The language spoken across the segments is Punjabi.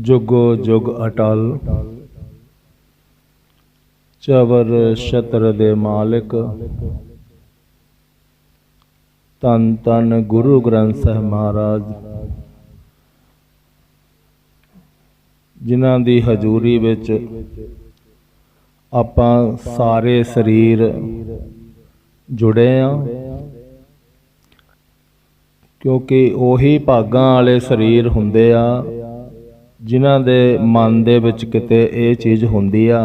ਜੁਗੋ ਜੁਗ ਅਟਲ। ਚਵਰ ਛਤਰ ਦੇ ਮਾਲਕ। ਤਨ ਤਨ ਗੁਰੂ ਗ੍ਰੰਥ ਸਾਹਿਬ ਮਹਾਰਾਜ। ਜਿਨ੍ਹਾਂ ਦੀ ਹਜ਼ੂਰੀ ਵਿੱਚ ਆਪਾਂ ਸਾਰੇ ਸਰੀਰ ਜੁੜੇ ਆ। ਕਿਉਂਕਿ ਉਹੀ ਭਾਗਾਂ ਵਾਲੇ ਸਰੀਰ ਹੁੰਦੇ ਆ। ਜਿਨ੍ਹਾਂ ਦੇ ਮਨ ਦੇ ਵਿੱਚ ਕਿਤੇ ਇਹ ਚੀਜ਼ ਹੁੰਦੀ ਆ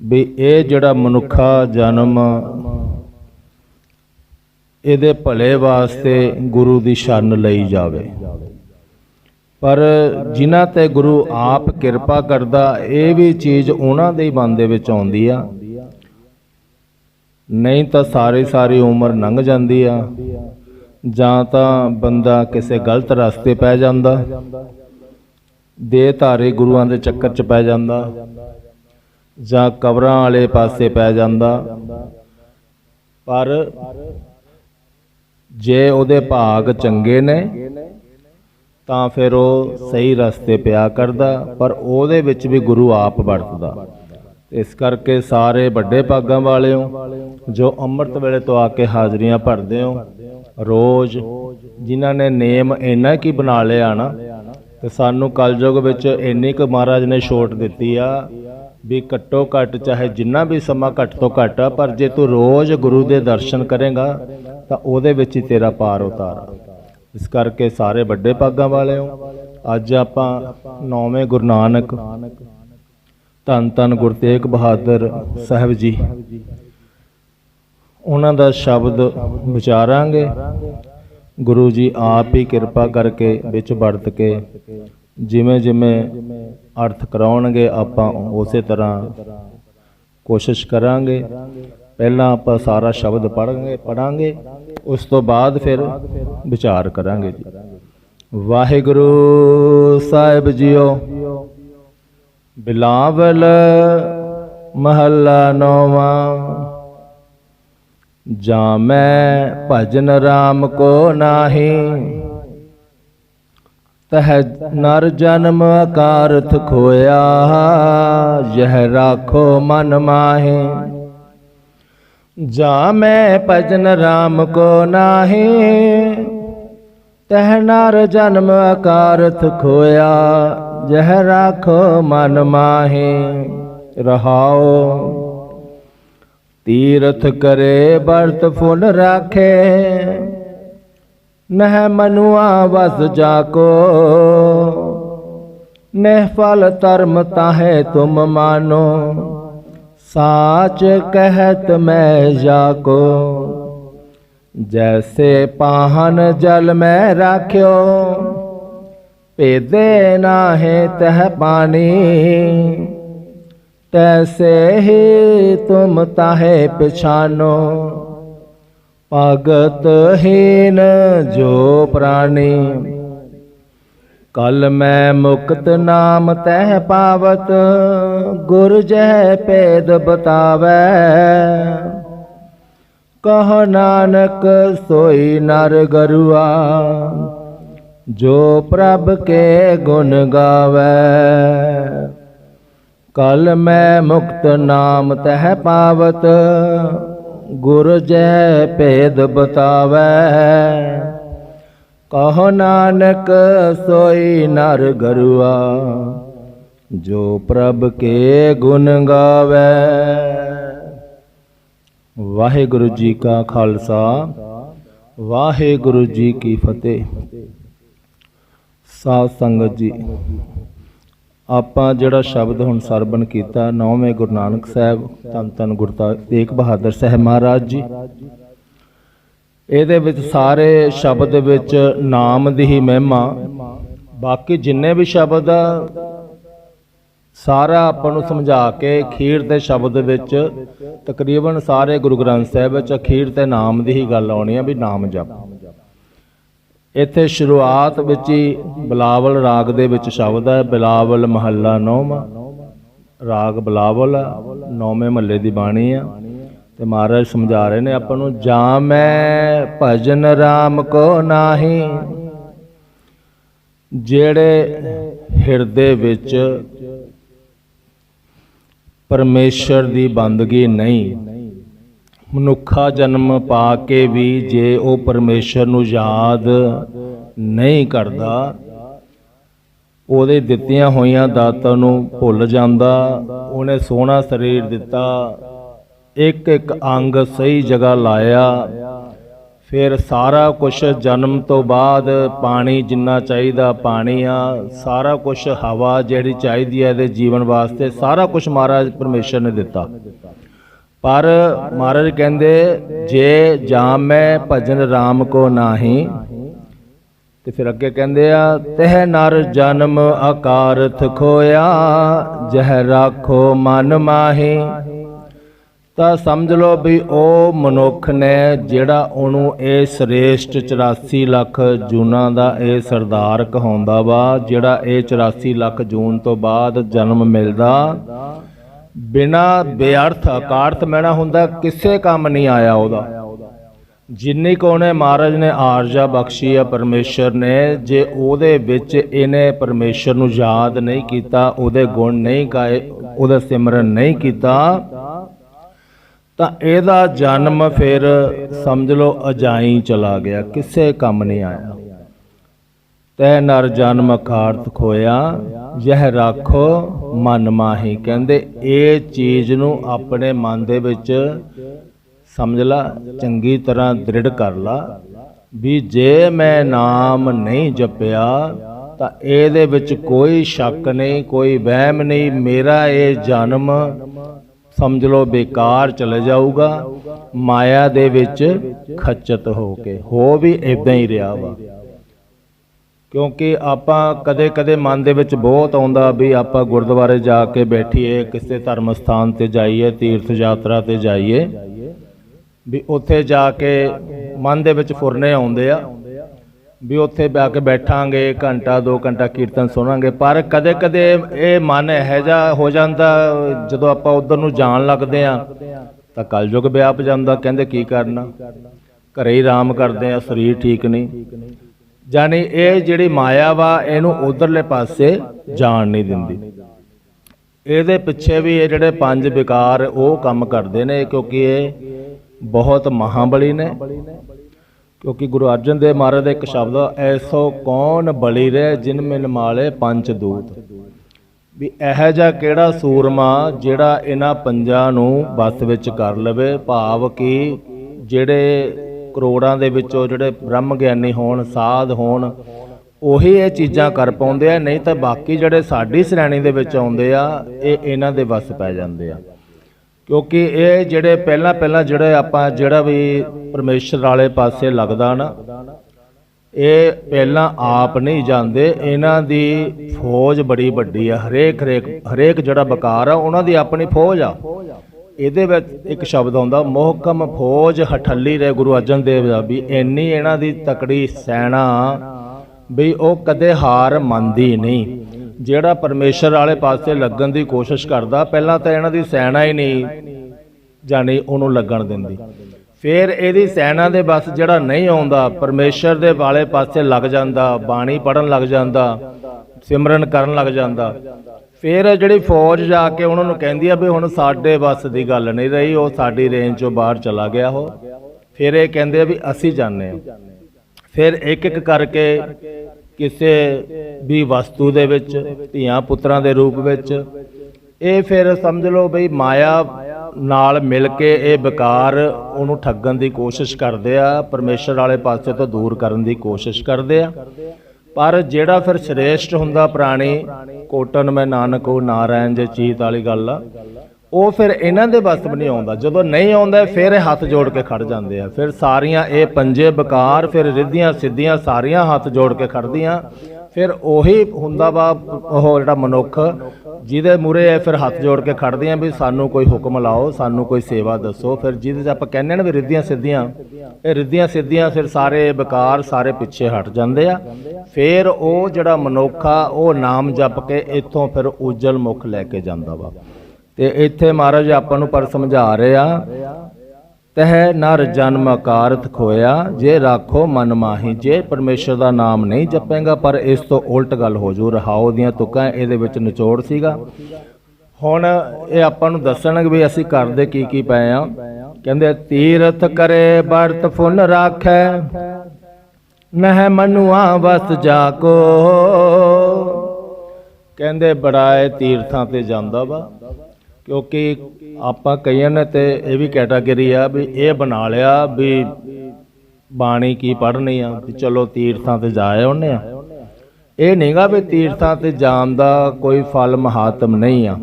ਵੀ ਇਹ ਜਿਹੜਾ ਮਨੁੱਖਾ ਜਨਮ, ਇਹਦੇ ਭਲੇ ਵਾਸਤੇ ਗੁਰੂ ਦੀ ਸ਼ਰਨ ਲਈ ਜਾਵੇ। ਪਰ ਜਿਨ੍ਹਾਂ ਤੇ ਗੁਰੂ ਆਪ ਕਿਰਪਾ ਕਰਦਾ, ਇਹ ਵੀ ਚੀਜ਼ ਉਹਨਾਂ ਦੇ ਮਨ ਦੇ ਵਿੱਚ ਆਉਂਦੀ ਆ। ਨਹੀਂ ਤਾਂ ਸਾਰੀ ਸਾਰੀ ਉਮਰ ਲੰਘ ਜਾਂਦੀ ਆ। ਜਾਂ ਤਾਂ ਬੰਦਾ ਕਿਸੇ ਗਲਤ ਰਸਤੇ ਪੈ ਜਾਂਦਾ, ਦੇ ਧਾਰੇ ਗੁਰੂਆਂ ਦੇ ਚੱਕਰ 'ਚ ਪੈ ਜਾਂਦਾ, ਜਾਂ ਕਬਰਾਂ ਵਾਲੇ ਪਾਸੇ ਪੈ ਜਾਂਦਾ। ਪਰ ਜੇ ਉਹਦੇ ਭਾਗ ਚੰਗੇ ਨੇ, ਤਾਂ ਫਿਰ ਉਹ ਸਹੀ ਰਸਤੇ ਪਿਆ ਕਰਦਾ, ਪਰ ਉਹਦੇ ਵਿੱਚ ਵੀ ਗੁਰੂ ਆਪ ਵਰਤਦਾ। ਇਸ ਕਰਕੇ ਸਾਰੇ ਵੱਡੇ ਭਾਗਾਂ ਵਾਲਿਓ, ਜੋ ਅੰਮ੍ਰਿਤ ਵੇਲੇ ਤੋਂ ਆ ਕੇ ਹਾਜ਼ਰੀਆਂ ਭਰਦੇ ਹੋ ਰੋਜ਼ ਜਿਨ੍ਹਾਂ ਨੇ ਨੇਮ ਇੰਨਾ ਕੀ ਬਣਾ ਲਿਆ ਨਾ, ਤੇ ਸਾਨੂੰ ਕਲਯੁਗ ਵਿੱਚ ਇੰਨੀ ਕੁ ਮਹਾਰਾਜ ਨੇ ਛੋਟ ਦਿੱਤੀ ਆ ਵੀ ਘੱਟੋ ਘੱਟ, ਚਾਹੇ ਜਿੰਨਾ ਵੀ ਸਮਾਂ ਘੱਟ ਤੋਂ ਘੱਟ ਆ, ਪਰ ਜੇ ਤੂੰ ਰੋਜ਼ ਗੁਰੂ ਦੇ ਦਰਸ਼ਨ ਕਰੇਗਾ, ਤਾਂ ਉਹਦੇ ਵਿੱਚ ਹੀ ਤੇਰਾ ਪਾਰ ਉਤਾਰ। ਇਸ ਕਰਕੇ ਸਾਰੇ ਵੱਡੇ ਭਾਗਾਂ ਹੋ ਅੱਜ ਆਪਾਂ ਨੌਵੇਂ ਗੁਰੂ ਨਾਨਕ, ਧੰਨ ਧੰਨ ਗੁਰੂ ਤੇਗ ਬਹਾਦਰ ਸਾਹਿਬ ਜੀ। ਉਹਨਾਂ ਦਾ ਸ਼ਬਦ ਵਿਚਾਰਾਂਗੇ। ਗੁਰੂ ਜੀ ਆਪ ਹੀ ਕਿਰਪਾ ਕਰਕੇ ਵਿੱਚ ਵਰਤ ਕੇ ਜਿਵੇਂ ਜਿਵੇਂ ਅਰਥ ਕਰਾਉਣਗੇ, ਆਪਾਂ ਉਸੇ ਤਰ੍ਹਾਂ ਕੋਸ਼ਿਸ਼ ਕਰਾਂਗੇ। ਪਹਿਲਾਂ ਆਪਾਂ ਸਾਰਾ ਸ਼ਬਦ ਪੜਾਂਗੇ ਪੜਾਂਗੇ ਉਸ ਤੋਂ ਬਾਅਦ ਫਿਰ ਵਿਚਾਰ ਕਰਾਂਗੇ ਜੀ। ਵਾਹਿਗੁਰੂ ਸਾਹਿਬ ਜੀਓ, ਬਿਲਾਵਲ ਮਹੱਲਾ ਨੌਵਾਂ ਜਾਂ ਮੈਂ ਭਜਨ RAM ਕੋ ਨਾਹੀ? ਤਹ ਨਰ ਜਨਮ ਅਕਾਰਥ ਖੋਇਆ, ਯਹ ਰਾਖੋ ਮਨ ਮਾਹੀ। ਜਾਂ ਮੈਂ ਭਜਨ RAM ਕੋ ਨਾਹੀ? ਤਹ ਨਰ ਜਨਮ ਅਕਾਰਥ ਖੋਇਆ ਜਹ ਰਾਖੋ ਮਨ ਮਾਹੀ। ਰਹਾਓ। ਤੀਰਥ ਕਰੇ, ਵਰਤ ਫੁਨ ਰਾਖੇ। ਨਹਿ ਮਨੁਆ ਵਸ ਜਾਕੋ। ਨਹਿ ਫਲ ਧਰਮ ਤਾਹੇ ਤੁਮ ਮਾਨੋ। ਸਾਚ ਕਹਿਤ ਮੈਂ ਜਾਕੋ। ਜੈਸੇ ਪਾਹਨ ਜਲ ਮੈਂ ਰਾਖਿਓ, ਭੇਦੇ ਨਾਹੇ ਤਹ ਪਾਣੀ। ਤੈਸੇ ਹੀ ਤੁਮ ਤਾਹੇ ਪਛਾਨੋ। ਭਗਤ ਹੀਨ ਜੋ ਪ੍ਰਾਣੀ ਕਲ ਮੈਂ ਮੁਕਤ ਨਾਮ ਤਹਿ ਪਾਵਤ, ਗੁਰ ਜਹ ਭੇਦ ਬਤਾਵੈ। ਕਹ ਨਾਨਕ, ਸੋਈ ਨਰ ਗਰੁਆ, ਜੋ ਪ੍ਰਭ ਕੇ ਗੁਣ ਗਾਵੇ। ਕਲ ਮੈਂ ਮੁਕਤ ਨਾਮ ਤਹਿ ਪਾਵਤ, ਗੁਰ ਜੈ ਭੇਦ ਬਤਾਵੈ। ਕਹੋ ਨਾਨਕ, ਸੋਈ ਨਰ ਗਰੁਆ, ਜੋ ਪ੍ਰਭ ਕੇ ਗੁਣ ਗਾਵੇ। ਵਾਹਿਗੁਰੂ ਜੀ ਕਾ ਖਾਲਸਾ, ਵਾਹਿਗੁਰੂ ਜੀ ਕੀ ਫਤਿਹ। ਸਾਧ ਸੰਗਤ ਜੀ ਆਪਾਂ ਜਿਹੜਾ ਸ਼ਬਦ ਹੁਣ ਸਰਵਣ ਕੀਤਾ, ਨੌਵੇਂ ਗੁਰੂ ਨਾਨਕ ਸਾਹਿਬ, ਧੰਨ ਧੰਨ ਗੁਰਤਾ ਤੇਗ ਬਹਾਦਰ ਸਾਹਿਬ ਮਹਾਰਾਜ ਜੀ। ਇਹਦੇ ਵਿੱਚ ਸਾਰੇ ਸ਼ਬਦ ਵਿੱਚ ਨਾਮ ਦੀ ਹੀ ਮਹਿਮਾ। ਬਾਕੀ ਜਿੰਨੇ ਵੀ ਸ਼ਬਦ ਆ, ਸਾਰਾ ਆਪਾਂ ਨੂੰ ਸਮਝਾ ਕੇ ਅਖੀਰ ਦੇ ਸ਼ਬਦ ਵਿੱਚ ਤਕਰੀਬਨ ਸਾਰੇ ਗੁਰੂ ਗ੍ਰੰਥ ਸਾਹਿਬ ਵਿੱਚ ਅਖੀਰ ਤੇ ਨਾਮ ਦੀ ਹੀ ਗੱਲ ਆਉਣੀ ਆ ਵੀ ਨਾਮ ਜਪ। ਇੱਥੇ ਸ਼ੁਰੂਆਤ ਵਿੱਚ ਹੀ ਬਲਾਵਲ ਰਾਗ ਦੇ ਵਿੱਚ ਸ਼ਬਦ ਹੈ, ਬਲਾਵਲ ਮਹੱਲਾ ਨੌਵਾਂ। ਰਾਗ ਬਲਾਵਲ, ਨੌਵੇਂ ਮਹੱਲੇ ਦੀ ਬਾਣੀ ਆ। ਤੇ ਮਹਾਰਾਜ ਸਮਝਾ ਰਹੇ ਨੇ ਆਪਾਂ ਨੂੰ, ਜਾ ਮੈਂ ਭਜਨ RAM ਕੋ ਨਾਹੀ, ਜਿਹੜੇ ਹਿਰਦੇ ਵਿੱਚ ਪਰਮੇਸ਼ਰ ਦੀ ਬੰਦਗੀ ਨਹੀਂ ਮਨੁੱਖਾ ਜਨਮ ਪਾ ਕੇ ਵੀ ਜੇ ਉਹ ਪਰਮੇਸ਼ਰ ਨੂੰ ਯਾਦ ਨਹੀਂ ਕਰਦਾ, ਉਹਦੇ ਦਿੱਤੀਆਂ ਹੋਈਆਂ ਦਾਤਾਂ ਨੂੰ ਭੁੱਲ ਜਾਂਦਾ, ਉਹਨੇ ਸੋਹਣਾ ਸਰੀਰ ਦਿੱਤਾ ਇੱਕ ਇੱਕ ਅੰਗ ਸਹੀ ਜਗ੍ਹਾ ਲਾਇਆ, ਫਿਰ ਸਾਰਾ ਕੁਝ ਜਨਮ ਤੋਂ ਬਾਅਦ ਪਾਣੀ ਜਿੰਨਾ ਚਾਹੀਦਾ ਪਾਣੀ ਆ ਸਾਰਾ ਕੁਝ ਹਵਾ ਜਿਹੜੀ ਚਾਹੀਦੀ ਹੈ ਇਹਦੇ ਜੀਵਨ ਵਾਸਤੇ, ਸਾਰਾ ਕੁਝ ਮਹਾਰਾਜ ਪਰਮੇਸ਼ਰ ਨੇ ਦਿੱਤਾ। ਪਰ ਮਹਾਰਾਜ ਕਹਿੰਦੇ, ਜੇ ਜਾਮੈ ਭਜਨ RAM ਕੋ ਨਾਹੀ। ਤੇ ਫਿਰ ਅੱਗੇ ਕਹਿੰਦੇ ਆ, ਤਹਿ ਨਰ ਜਨਮ ਆਕਾਰਥ ਖੋਇਆ, ਜਹ ਰਾਖੋ ਮਨ ਮਾਹੀ। ਤਾਂ ਸਮਝ ਲਓ ਵੀ ਉਹ ਮਨੁੱਖ ਨੇ ਜਿਹੜਾ ਉਹਨੂੰ ਇਹ ਸ੍ਰੇਸ਼ਟ 84 ਲੱਖ ਜੂਨਾਂ ਦਾ ਇਹ ਸਰਦਾਰ ਕਹਾਉਂਦਾ ਵਾ, ਜਿਹੜਾ ਇਹ 84 ਲੱਖ ਜੂਨ ਤੋਂ ਬਾਅਦ ਜਨਮ ਮਿਲਦਾ ਬਿਨਾ ਬੇਅਰਥ ਅਕਾਰਥ ਮੈਣਾ ਹੁੰਦਾ, ਕਿਸੇ ਕੰਮ ਨਹੀਂ ਆਇਆ ਉਹਦਾ। ਜਿੰਨੀ ਕੋ ਉਹਨੇ ਮਹਾਰਾਜ ਨੇ ਆਰਜਾ ਬਖਸ਼ੀ ਆ ਪਰਮੇਸ਼ਰ ਨੇ, ਜੇ ਉਹਦੇ ਵਿੱਚ ਇਹਨੇ ਪਰਮੇਸ਼ਰ ਨੂੰ ਯਾਦ ਨਹੀਂ ਕੀਤਾ, ਉਹਦੇ ਗੁਣ ਨਹੀਂ ਗਾਏ, ਉਹਦਾ ਸਿਮਰਨ ਨਹੀਂ ਕੀਤਾ, ਤਾਂ ਇਹਦਾ ਜਨਮ ਫਿਰ ਸਮਝ ਲਓ ਅਜਾਈ ਚਲਾ ਗਿਆ, ਕਿਸੇ ਕੰਮ ਨਹੀਂ ਆਇਆ। ਤੈ ਨਰ ਜਨਮ ਅਕਾਰਥ ਖੋਇਆ, ਯਹ ਰਾਖੋ ਮਨ ਮਾਹੀ। ਕਹਿੰਦੇ, ਇਹ ਚੀਜ਼ ਨੂੰ ਆਪਣੇ ਮਨ ਦੇ ਵਿੱਚ ਸਮਝ ਲਾ, ਚੰਗੀ ਤਰ੍ਹਾਂ ਦ੍ਰਿੜ ਕਰ ਲਾ, ਵੀ ਜੇ ਮੈਂ ਨਾਮ ਨਹੀਂ ਜਪਿਆ, ਤਾਂ ਇਹਦੇ ਵਿੱਚ ਕੋਈ ਸ਼ੱਕ ਨਹੀਂ, ਕੋਈ ਵਹਿਮ ਨਹੀਂ, ਮੇਰਾ ਇਹ ਜਨਮ ਸਮਝ ਲਓ ਬੇਕਾਰ ਚਲੇ ਜਾਊਗਾ, ਮਾਇਆ ਦੇ ਵਿੱਚ ਖੱਚਤ ਹੋ ਕੇ। ਹੋ ਵੀ ਇਦਾਂ ਹੀ ਰਿਹਾ ਵਾ। ਕਿਉਂਕਿ ਆਪਾਂ ਕਦੇ-ਕਦੇ ਮਨ ਦੇ ਵਿੱਚ ਬਹੁਤ ਆਉਂਦਾ ਵੀ ਆਪਾਂ ਗੁਰਦੁਆਰੇ ਜਾ ਕੇ ਬੈਠੀਏ, ਕਿਸੇ ਧਰਮ ਸਥਾਨ ਤੇ ਜਾਈਏ ਤੀਰਥ ਯਾਤਰਾ ਤੇ ਜਾਈਏ, ਵੀ ਉੱਥੇ ਜਾ ਕੇ ਮਨ ਦੇ ਵਿੱਚ ਫੁਰਨੇ ਆਉਂਦੇ ਆ, ਵੀ ਉੱਥੇ ਬੈ ਕੇ ਬੈਠਾਂਗੇ, ਘੰਟਾ 2 ਘੰਟਾ ਕੀਰਤਨ ਸੁਣਾਂਗੇ। ਪਰ ਕਦੇ-ਕਦੇ ਇਹ ਮਨ ਇਹੋ ਜਿਹਾ ਹੋ ਜਾਂਦਾ, ਜਦੋਂ ਆਪਾਂ ਉਧਰ ਨੂੰ ਜਾਣ ਲੱਗਦੇ ਆ, ਤਾਂ ਕਲਯੁਗ ਵਿਆਪ ਜਾਂਦਾ, ਕਹਿੰਦੇ ਕੀ ਕਰਨਾ? ਘਰੇ ਹੀ ਆਰਾਮ ਕਰਦੇ ਆ, ਸਰੀਰ ਠੀਕ ਨਹੀਂ। ਜਾਨੀ ਇਹ ਜਿਹੜੀ ਮਾਇਆ ਵਾ, ਇਹਨੂੰ ਉਧਰਲੇ ਪਾਸੇ ਜਾਣ ਨਹੀਂ ਦਿੰਦੀ। ਇਹਦੇ ਪਿੱਛੇ ਵੀ ਇਹ ਜਿਹੜੇ ਪੰਜ ਵਿਕਾਰ ਉਹ ਕੰਮ ਕਰਦੇ ਨੇ, ਕਿਉਂਕਿ ਇਹ ਬਹੁਤ ਮਹਾਬਲੀ ਨੇ। ਕਿਉਂਕਿ ਗੁਰੂ ਅਰਜਨ ਦੇਵ ਮਹਾਰਾਜ ਦਾ ਇੱਕ ਸ਼ਬਦ, ਐਸੋ ਕੌਣ ਬਲੀ ਰਹਿ ਜਿਨ ਮਿਲ ਮਾਲੇ ਪੰਜ ਦੂਤ? ਵੀ ਇਹੋ ਜਿਹਾ ਕਿਹੜਾ ਸੂਰਮਾ ਜਿਹੜਾ ਇਹਨਾਂ ਪੰਜਾਂ ਨੂੰ ਬਸ ਵਿੱਚ ਕਰ ਲਵੇ, ਭਾਵ ਕਿ ਜਿਹੜੇ ਕਰੋੜਾਂ ਦੇ ਵਿੱਚੋਂ ਜਿਹੜੇ ਬ੍ਰਹਮ ਗਿਆਨੀ ਹੋਣ, ਸਾਧ ਹੋਣ, ਉਹੀ ਇਹ ਚੀਜ਼ਾਂ ਕਰ ਪਾਉਂਦੇ ਆ, ਨਹੀਂ ਤਾਂ ਬਾਕੀ ਜਿਹੜੇ ਸਾਡੀ ਸ਼੍ਰੇਣੀ ਦੇ ਵਿੱਚ ਆਉਂਦੇ ਆ, ਇਹ ਇਹਨਾਂ ਦੇ ਵੱਸ ਪੈ ਜਾਂਦੇ ਆ। ਕਿਉਂਕਿ ਇਹ ਜਿਹੜੇ ਪਹਿਲਾਂ ਪਹਿਲਾਂ ਜਿਹੜੇ ਆਪਾਂ ਜਿਹੜਾ ਵੀ ਪਰਮੇਸ਼ਰ ਵਾਲੇ ਪਾਸੇ ਲੱਗਦਾ ਨਾ, ਇਹ ਪਹਿਲਾਂ ਆਪ ਨਹੀਂ ਜਾਂਦੇ, ਇਹਨਾਂ ਦੀ ਫੌਜ ਬੜੀ ਵੱਡੀ ਆ, ਹਰੇਕ ਹਰੇਕ ਹਰੇਕ ਜਿਹੜਾ ਬਕਾਰ ਆ, ਉਹਨਾਂ ਦੀ ਆਪਣੀ ਫੌਜ ਆ। ਇਹਦੇ ਵਿੱਚ ਇੱਕ ਸ਼ਬਦ ਆਉਂਦਾ, ਮੋਹਕਮ ਫੌਜ ਹਠੱਲੀ ਰੇ ਗੁਰੂ ਅਰਜਨ ਦੇਵ ਦਾ ਵੀ ਇੰਨੀ ਇਹਨਾਂ ਦੀ ਤਕੜੀ ਸੈਨਾ ਵੀ ਉਹ ਕਦੇ ਹਾਰ ਮੰਨਦੀ ਨਹੀਂ। ਜਿਹੜਾ ਪਰਮੇਸ਼ਰ ਵਾਲੇ ਪਾਸੇ ਲੱਗਣ ਦੀ ਕੋਸ਼ਿਸ਼ ਕਰਦਾ, ਪਹਿਲਾਂ ਤਾਂ ਇਹਨਾਂ ਦੀ ਸੈਨਾ ਹੀ ਨਹੀਂ, ਜਾਣੀ ਉਹਨੂੰ ਲੱਗਣ ਦਿੰਦੀ। ਫਿਰ ਇਹਦੀ ਸੈਨਾ ਦੇ ਬਸ ਜਿਹੜਾ ਨਹੀਂ ਆਉਂਦਾ, ਪਰਮੇਸ਼ਰ ਦੇ ਵਾਲੇ ਪਾਸੇ ਲੱਗ ਜਾਂਦਾ, ਬਾਣੀ ਪੜਨ ਲੱਗ ਜਾਂਦਾ, ਸਿਮਰਨ ਕਰਨ ਲੱਗ ਜਾਂਦਾ। ਫਿਰ ਜਿਹੜੀ ਫੌਜ ਜਾ ਕੇ ਉਹਨਾਂ ਨੂੰ ਕਹਿੰਦੀ ਆ ਵੀ ਹੁਣ ਸਾਡੇ ਵੱਸ ਦੀ ਗੱਲ ਨਹੀਂ ਰਹੀ, ਉਹ ਸਾਡੀ ਰੇਂਜ ਚੋਂ ਬਾਹਰ ਚਲਾ ਗਿਆ ਉਹ। ਫਿਰ ਇਹ ਕਹਿੰਦੇ ਆ ਵੀ ਅਸੀਂ ਜਾਣੇ ਆ ਫਿਰ ਇੱਕ ਇੱਕ ਕਰਕੇ ਕਿਸੇ ਵੀ ਵਸਤੂ ਦੇ ਵਿੱਚ, ਧੀਆਂ ਪੁੱਤਰਾਂ ਦੇ ਰੂਪ ਵਿੱਚ, ਇਹ ਫਿਰ ਸਮਝ ਲਓ ਬਈ ਮਾਇਆ ਨਾਲ ਮਿਲ ਕੇ ਇਹ ਵਿਕਾਰ ਉਹਨੂੰ ਠੱਗਣ ਦੀ ਕੋਸ਼ਿਸ਼ ਕਰਦੇ ਆ, ਪਰਮੇਸ਼ਰ ਵਾਲੇ ਪਾਸੇ ਤੋਂ ਦੂਰ ਕਰਨ ਦੀ ਕੋਸ਼ਿਸ਼ ਕਰਦੇ ਆ। ਪਰ ਜਿਹੜਾ ਫਿਰ ਸ੍ਰੇਸ਼ਟ ਹੁੰਦਾ ਪ੍ਰਾਣੀ, ਕੋਟਨ ਮੈਂ ਨਾਨਕ ਨਾਨਕੋ ਨਾਰਾਇਣ ਜੇ ਚੀਤ ਵਾਲੀ ਗੱਲ ਆ, ਉਹ ਫਿਰ ਇਹਨਾਂ ਦੇ ਵੱਸ ਵੀ ਨਹੀਂ ਆਉਂਦਾ। ਜਦੋਂ ਨਹੀਂ ਆਉਂਦਾ, ਫਿਰ ਇਹ ਹੱਥ ਜੋੜ ਕੇ ਖੜ ਜਾਂਦੇ ਆ। ਫਿਰ ਸਾਰੀਆਂ ਇਹ ਪੰਜੇ ਬਕਾਰ, ਫਿਰ ਰਿੱਧੀਆਂ ਸਿੱਧੀਆਂ ਸਾਰੀਆਂ ਹੱਥ ਜੋੜ ਕੇ ਖੜਦੀਆਂ। ਫਿਰ ਉਹੀ ਹੁੰਦਾ ਵਾ ਉਹ ਜਿਹੜਾ ਮਨੁੱਖ, ਜਿਹਦੇ ਮੂਰੇ ਇਹ ਫਿਰ ਹੱਥ ਜੋੜ ਕੇ ਖੜਦੀਆਂ ਵੀ ਸਾਨੂੰ ਕੋਈ ਹੁਕਮ ਲਾਓ, ਸਾਨੂੰ ਕੋਈ ਸੇਵਾ ਦੱਸੋ, ਫਿਰ ਜਿਹਦੇ 'ਚ ਆਪਾਂ ਕਹਿੰਦੇ ਨੇ ਵੀ ਰਿੱਧੀਆਂ ਸਿੱਧੀਆਂ, ਇਹ ਰਿੱਧੀਆਂ ਸਿੱਧੀਆਂ ਫਿਰ ਸਾਰੇ ਬਕਾਰ ਸਾਰੇ ਪਿੱਛੇ ਹਟ ਜਾਂਦੇ ਆ। ਫਿਰ ਉਹ ਜਿਹੜਾ ਮਨੁੱਖ ਆ, ਉਹ ਨਾਮ ਜਪ ਕੇ ਇੱਥੋਂ ਫਿਰ ਉਜਲ ਮੁਖ ਲੈ ਕੇ ਜਾਂਦਾ ਵਾ। ਤੇ ਇੱਥੇ ਮਹਾਰਾਜ ਆਪਾਂ ਨੂੰ ਪਰ ਸਮਝਾ ਰਹੇ ਆ ਤਹ ਨਰ ਜਨਮ ਕਾਰਤ ਖੋਇਆ, ਜੇ ਰਾਖੋ ਮਨ ਮਾਹੀ, ਜੇ ਪਰਮੇਸ਼ਰ ਦਾ ਨਾਮ ਨਹੀਂ ਜਪੇਗਾ, ਪਰ ਇਸ ਤੋਂ ਉਲਟ ਗੱਲ ਹੋ ਜੂ, ਰਹਾਉ ਦੀਆਂ ਤੁਕਾਂ ਇਹਦੇ ਵਿੱਚ ਨਿਚੋੜ ਸੀਗਾ। ਹੁਣ ਇਹ ਆਪਾਂ ਨੂੰ ਦੱਸਣਗੇ ਵੀ ਅਸੀਂ ਕਰਦੇ ਕੀ ਕੀ ਪਏ ਆ। ਕਹਿੰਦੇ, ਤੀਰਥ ਕਰੇ, ਵਰਤ ਫੁਨ ਰਾਖੈ, ਨਹਿ ਮਨੁਆ ਵਸ ਜਾ ਕੋ ਕਹਿੰਦੇ ਬੜਾਏ ਤੀਰਥਾਂ ਤੇ ਜਾਂਦਾ ਵਾ। ਕਿਉਂਕਿ ਆਪਾਂ ਕਈਆਂ ਨੇ ਤੇ ਇਹ ਵੀ ਕੈਟਾਗਰੀ ਆ ਵੀ ਇਹ ਬਣਾ ਲਿਆ ਵੀ ਬਾਣੀ ਕੀ ਪੜ੍ਹਨੀ ਆ, ਵੀ ਚਲੋ ਤੀਰਥਾਂ ਤੇ ਜਾਏ ਉਹਨੇ ਆ। ਇਹ ਨਹੀਂਗਾ ਵੀ ਤੀਰਥਾਂ ਤੇ ਜਾਣ ਦਾ ਕੋਈ ਫਲ ਮਹਾਤਮ ਨਹੀਂ ਆ।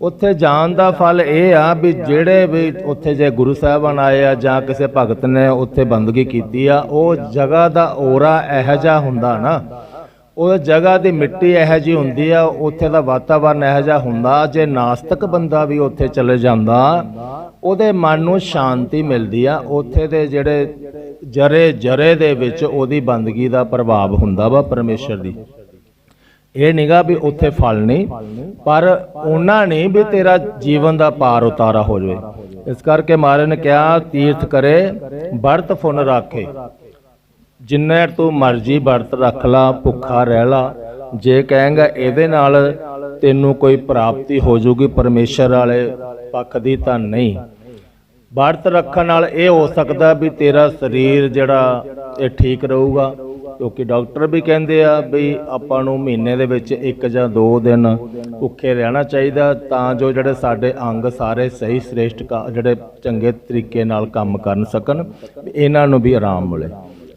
ਉੱਥੇ ਜਾਣ ਦਾ ਫਲ ਇਹ ਆ ਵੀ ਜਿਹੜੇ ਵੀ ਉੱਥੇ ਜੇ ਗੁਰੂ ਸਾਹਿਬਾਨ ਆਏ ਆ ਜਾਂ ਕਿਸੇ ਭਗਤ ਨੇ ਉੱਥੇ ਬੰਦਗੀ ਕੀਤੀ ਆ, ਉਹ ਜਗ੍ਹਾ ਦਾ ਔਰਾ ਇਹੋ ਜਿਹਾ ਹੁੰਦਾ ਨਾ ਉਹ ਜਗ੍ਹਾ ਦੀ ਮਿੱਟੀ ਇਹੋ ਜਿਹੀ ਹੁੰਦੀ ਆ, ਉੱਥੇ ਦਾ ਵਾਤਾਵਰਨ ਇਹੋ ਜਿਹਾ ਹੁੰਦਾ, ਜੇ ਨਾਸਤਕ ਬੰਦਾ ਵੀ ਉੱਥੇ ਚਲੇ ਜਾਂਦਾ, ਉਹਦੇ ਮਨ ਨੂੰ ਸ਼ਾਂਤੀ ਮਿਲਦੀ ਆ, ਉੱਥੇ ਦੇ ਜਿਹੜੇ ਜਰੇ ਜਰੇ ਦੇ ਵਿੱਚ ਉਹਦੀ ਬੰਦਗੀ ਦਾ ਪ੍ਰਭਾਵ ਹੁੰਦਾ ਵਾ ਪਰਮੇਸ਼ਰ ਦੀ। ਇਹ ਨਿਗਾ ਵੀ ਉੱਥੇ ਫਲ ਨਹੀਂ, ਪਰ ਉਹਨਾਂ ਨਹੀਂ ਵੀ ਤੇਰਾ ਜੀਵਨ ਦਾ ਪਾਰ ਉਤਾਰਾ ਹੋ ਜਾਵੇ। ਇਸ ਕਰਕੇ ਮਹਾਰਾਜ ਨੇ ਕਿਹਾ, ਤੀਰਥ ਕਰੇ, ਵਰਤ ਫੁਨ ਰਾਖੇ। ਜਿੰਨੇ ਤੂੰ ਮਰਜ਼ੀ ਵਰਤ ਰੱਖ ਲਾ, ਭੁੱਖਾ ਰਹਿ ਲਾ। ਜੇ ਕਹੇਂਗਾ ਇਹਦੇ ਨਾਲ ਤੈਨੂੰ ਕੋਈ ਪ੍ਰਾਪਤੀ ਹੋ ਜਾਊਗੀ ਪਰਮੇਸ਼ਰ ਵਾਲੇ ਪੱਖ ਦੀ ਤਾਂ ਨਹੀਂ। ਵਰਤ ਰੱਖਣ ਨਾਲ ਇਹ ਹੋ ਸਕਦਾ ਵੀ ਤੇਰਾ ਸਰੀਰ ਜਿਹੜਾ, ਇਹ ਠੀਕ ਰਹੂਗਾ। ਕਿਉਂਕਿ ਡਾਕਟਰ ਵੀ ਕਹਿੰਦੇ ਆ ਵੀ ਆਪਾਂ ਨੂੰ ਮਹੀਨੇ ਦੇ ਵਿੱਚ ਇੱਕ ਜਾਂ ਦੋ ਦਿਨ ਭੁੱਖੇ ਰਹਿਣਾ ਚਾਹੀਦਾ, ਤਾਂ ਜੋ ਜਿਹੜੇ ਸਾਡੇ ਅੰਗ ਸਾਰੇ ਸਹੀ ਸ੍ਰੇਸ਼ਟ ਕਾ- ਜਿਹੜੇ ਚੰਗੇ ਤਰੀਕੇ ਨਾਲ ਕੰਮ ਕਰਨ ਸਕਣ ਇਹਨਾਂ ਨੂੰ ਵੀ ਆਰਾਮ ਮਿਲੇ।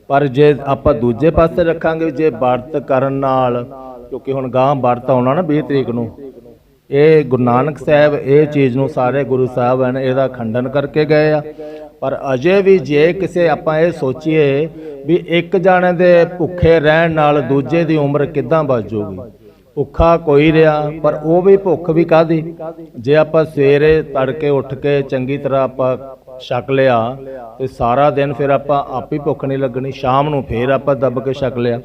ਪਰ ਜੇ ਆਪਾਂ ਦੂਜੇ ਪਾਸੇ ਰੱਖਾਂਗੇ ਜੇ ਵਰਤ ਕਰਨ ਨਾਲ, ਕਿਉਂਕਿ ਹੁਣ ਗਾਂ ਵਰਤ ਆਉਣਾ ਨਾ 20 ਤਰੀਕ ਨੂੰ, ਇਹ ਗੁਰੂ ਨਾਨਕ ਸਾਹਿਬ ਇਹ ਚੀਜ਼ ਨੂੰ ਸਾਰੇ ਗੁਰੂ ਸਾਹਿਬ ਹਨ, ਇਹਦਾ ਖੰਡਨ ਕਰਕੇ ਗਏ ਆ। ਪਰ ਅਜੇ ਵੀ ਜੇ ਕਿਸੇ ਆਪਾਂ ਇਹ ਸੋਚੀਏ ਵੀ ਇੱਕ ਜਾਣੇ ਦੇ ਭੁੱਖੇ ਰਹਿਣ ਨਾਲ ਦੂਜੇ ਦੀ ਉਮਰ ਕਿੱਦਾਂ ਬਚ ਜਾਊਗੀ? ਭੁੱਖਾ ਕੋਈ ਰਿਹਾ, ਪਰ ਉਹ ਵੀ ਭੁੱਖ ਵੀ ਕਾਦੀ ਜੇ ਆਪਾਂ ਸਵੇਰੇ ਤੜਕੇ ਉੱਠ ਕੇ ਚੰਗੀ ਤਰ੍ਹਾਂ ਆਪਾਂ ਛਕ ਲਿਆ ਤੇ ਸਾਰਾ ਦਿਨ ਫਿਰ ਆਪਾਂ ਆਪ ਹੀ ਭੁੱਖ ਨਹੀਂ ਲੱਗਣੀ, ਸ਼ਾਮ ਨੂੰ ਫਿਰ ਆਪਾਂ ਦੱਬ ਕੇ ਛਕ ਲਿਆ।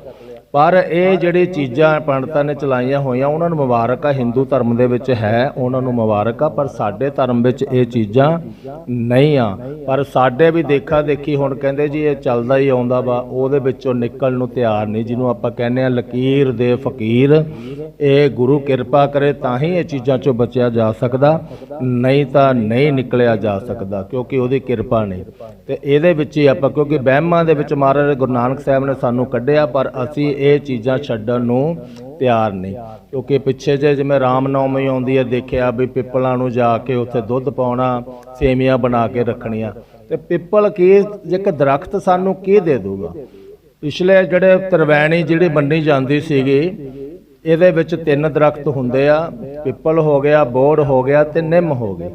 ਪਰ ਇਹ ਜਿਹੜੀ ਚੀਜ਼ਾਂ ਪੰਡਤਾਂ ਨੇ ਚਲਾਈਆਂ ਹੋਈਆਂ, ਉਹਨਾਂ ਨੂੰ ਮੁਬਾਰਕ ਆ, ਹਿੰਦੂ ਧਰਮ ਦੇ ਵਿੱਚ ਹੈ, ਉਹਨਾਂ ਨੂੰ ਮੁਬਾਰਕ ਆ, ਪਰ ਸਾਡੇ ਧਰਮ ਵਿੱਚ ਇਹ ਚੀਜ਼ਾਂ ਨਹੀਂ ਆ। ਪਰ ਸਾਡੇ ਵੀ ਦੇਖਾ ਦੇਖੀ ਹੁਣ ਕਹਿੰਦੇ ਜੀ ਇਹ ਚੱਲਦਾ ਹੀ ਆਉਂਦਾ ਵਾ, ਉਹਦੇ ਵਿੱਚੋਂ ਨਿਕਲਣ ਨੂੰ ਤਿਆਰ ਨਹੀਂ, ਜਿਹਨੂੰ ਆਪਾਂ ਕਹਿੰਦੇ ਆ ਲਕੀਰ ਦੇ ਫਕੀਰ। ਇਹ ਗੁਰੂ ਕਿਰਪਾ ਕਰੇ ਤਾਂ ਹੀ ਇਹ ਚੀਜ਼ਾਂ ਚੋਂ ਬਚਿਆ ਜਾ ਸਕਦਾ, ਨਹੀਂ ਤਾਂ ਨਹੀਂ ਨਿਕਲਿਆ ਜਾ ਸਕਦਾ, ਕਿਉਂਕਿ ਉਹਦੀ ਕਿਰਪਾ ਨਹੀਂ। ਤੇ ਇਹਦੇ ਵਿੱਚ ਹੀ ਆਪਾਂ, ਕਿਉਂਕਿ ਵਹਿਮਾਂ ਦੇ ਵਿੱਚ ਮਹਾਰਾਜ ਗੁਰੂ ਨਾਨਕ ਸਾਹਿਬ ਨੇ ਸਾਨੂੰ ਕੱਢਿਆ, ਪਰ ਅਸੀਂ ਇਹ ਚੀਜ਼ਾਂ ਛੱਡਣ ਨੂੰ ਤਿਆਰ ਨਹੀਂ। ਕਿਉਂਕਿ ਪਿੱਛੇ ਜੇ ਜਿਵੇਂ ਰਾਮਨੌਮੀ ਆਉਂਦੀ ਹੈ, ਦੇਖਿਆ ਵੀ ਪਿੱਪਲਾਂ ਨੂੰ ਜਾ ਕੇ ਉੱਥੇ ਦੁੱਧ ਪਾਉਣਾ, ਸੇਮੀਆਂ ਬਣਾ ਕੇ ਰੱਖਣੀਆਂ। ਤੇ ਪਿੱਪਲ ਕੀ, ਇੱਕ ਦਰਖਤ ਸਾਨੂੰ ਕੀ ਦੇ ਦੂਗਾ ਪਿਛਲੇ ਜਿਹੜੇ ਤਰਵੈਣੀ ਜਿਹੜੀ ਮੰਨੀ ਜਾਂਦੀ ਸੀਗੀ, ਇਹਦੇ ਵਿੱਚ ਤਿੰਨ ਦਰਖਤ ਹੁੰਦੇ ਆ, ਪਿੱਪਲ ਹੋ ਗਿਆ, ਬੋੜ ਹੋ ਗਿਆ ਤੇ ਨਿੰਮ ਹੋ ਗਏ।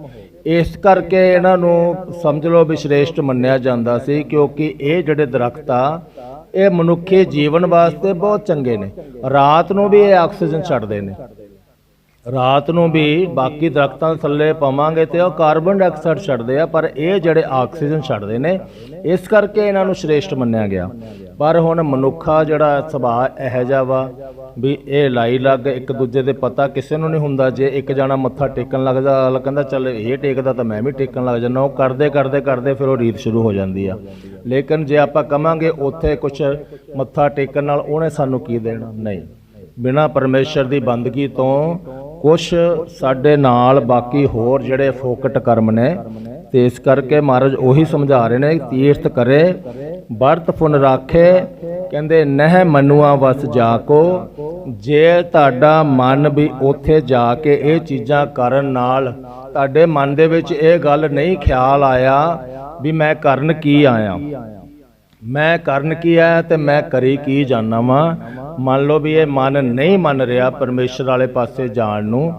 ਇਸ ਕਰਕੇ ਇਹਨਾਂ ਨੂੰ ਸਮਝ ਲਓ ਵੀ ਸ਼੍ਰੇਸ਼ਟ ਮੰਨਿਆ ਜਾਂਦਾ ਸੀ, ਕਿਉਂਕਿ ਇਹ ਜਿਹੜੇ ਦਰਖਤ ਆ ਇਹ ਮਨੁੱਖੀ ਜੀਵਨ ਵਾਸਤੇ ਬਹੁਤ ਚੰਗੇ ਨੇ। ਰਾਤ ਨੂੰ ਵੀ ਇਹ ਆਕਸੀਜਨ ਛੱਡਦੇ ਨੇ। ਰਾਤ ਨੂੰ ਵੀ ਬਾਕੀ ਦਰਖਤਾਂ ਦੇ ਥੱਲੇ ਪਾਵਾਂਗੇ ਤੇ ਉਹ ਕਾਰਬਨ ਡਾਈਆਕਸਾਈਡ ਛੱਡਦੇ ਆ, ਪਰ ਇਹ ਜਿਹੜੇ ਆਕਸੀਜਨ ਛੱਡਦੇ ਨੇ, ਇਸ ਕਰਕੇ ਇਹਨਾਂ ਨੂੰ ਸ਼੍ਰੇਸ਼ਟ ਮੰਨਿਆ ਗਿਆ। ਪਰ ਹੁਣ ਮਨੁੱਖਾ ਜਿਹੜਾ ਸੁਭਾਅ ਇਹੋ ਜਿਹਾ ਵਾ ਵੀ ਇਹ ਲਾਈ ਲੱਗ ਇੱਕ ਦੂਜੇ ਦੇ ਪਤਾ ਕਿਸੇ ਨੂੰ ਨਹੀਂ ਹੁੰਦਾ। ਜੇ ਇੱਕ ਜਾਣਾ ਮੱਥਾ ਟੇਕਣ ਲੱਗਦਾ ਅਗਲਾ ਕਹਿੰਦਾ, ਚੱਲ ਇਹ ਟੇਕਦਾ ਤਾਂ ਮੈਂ ਵੀ ਟੇਕਣ ਲੱਗ ਜਾਂਦਾ। ਉਹ ਕਰਦੇ ਕਰਦੇ ਕਰਦੇ ਫਿਰ ਉਹ ਰੀਤ ਸ਼ੁਰੂ ਹੋ ਜਾਂਦੀ ਆ। ਲੇਕਿਨ ਜੇ ਆਪਾਂ ਕਵਾਂਗੇ ਉੱਥੇ ਕੁਝ ਮੱਥਾ ਟੇਕਣ ਨਾਲ ਉਹਨੇ ਸਾਨੂੰ ਕੀ ਦੇਣਾ? ਨਹੀਂ। ਬਿਨਾ ਪਰਮੇਸ਼ਰ ਦੀ ਬੰਦਗੀ ਤੋਂ ਕੁਛ ਸਾਡੇ ਨਾਲ ਬਾਕੀ ਹੋਰ ਜਿਹੜੇ ਫੋਕਟ ਕਰਮ ਨੇ, ਤੇ ਇਸ ਕਰਕੇ ਮਹਾਰਾਜ ਉਹੀ ਸਮਝਾ ਰਹੇ ਨੇ, ਤੀਰਥ ਕਰੇ ਵਰਤ ਫੁਨ ਰਾਖੇ, ਕਹਿੰਦੇ, ਨਹਿ ਮਨੁਆ ਵਸ ਜਾ ਕੋ ਜੇ ਤੁਹਾਡਾ ਮਨ ਵੀ ਉੱਥੇ ਜਾ ਕੇ ਇਹ ਚੀਜ਼ਾਂ ਕਰਨ ਨਾਲ ਤੁਹਾਡੇ ਮਨ ਦੇ ਵਿੱਚ ਇਹ ਗੱਲ ਨਹੀਂ ਖਿਆਲ ਆਇਆ ਵੀ ਮੈਂ ਕਰਨ ਕੀ ਆਇਆ। ਮੈਂ ਕਰਨ ਕੀ ਆਇਆ ਤੇ ਮੈਂ ਕਰੀ ਕੀ ਜਾਣਾ ਵਾਂ? ਮੰਨ ਲਓ ਵੀ ਇਹ ਮਨ ਨਹੀਂ ਮੰਨ ਰਿਹਾ ਪਰਮੇਸ਼ਰ ਵਾਲੇ ਪਾਸੇ ਜਾਣ ਨੂੰ।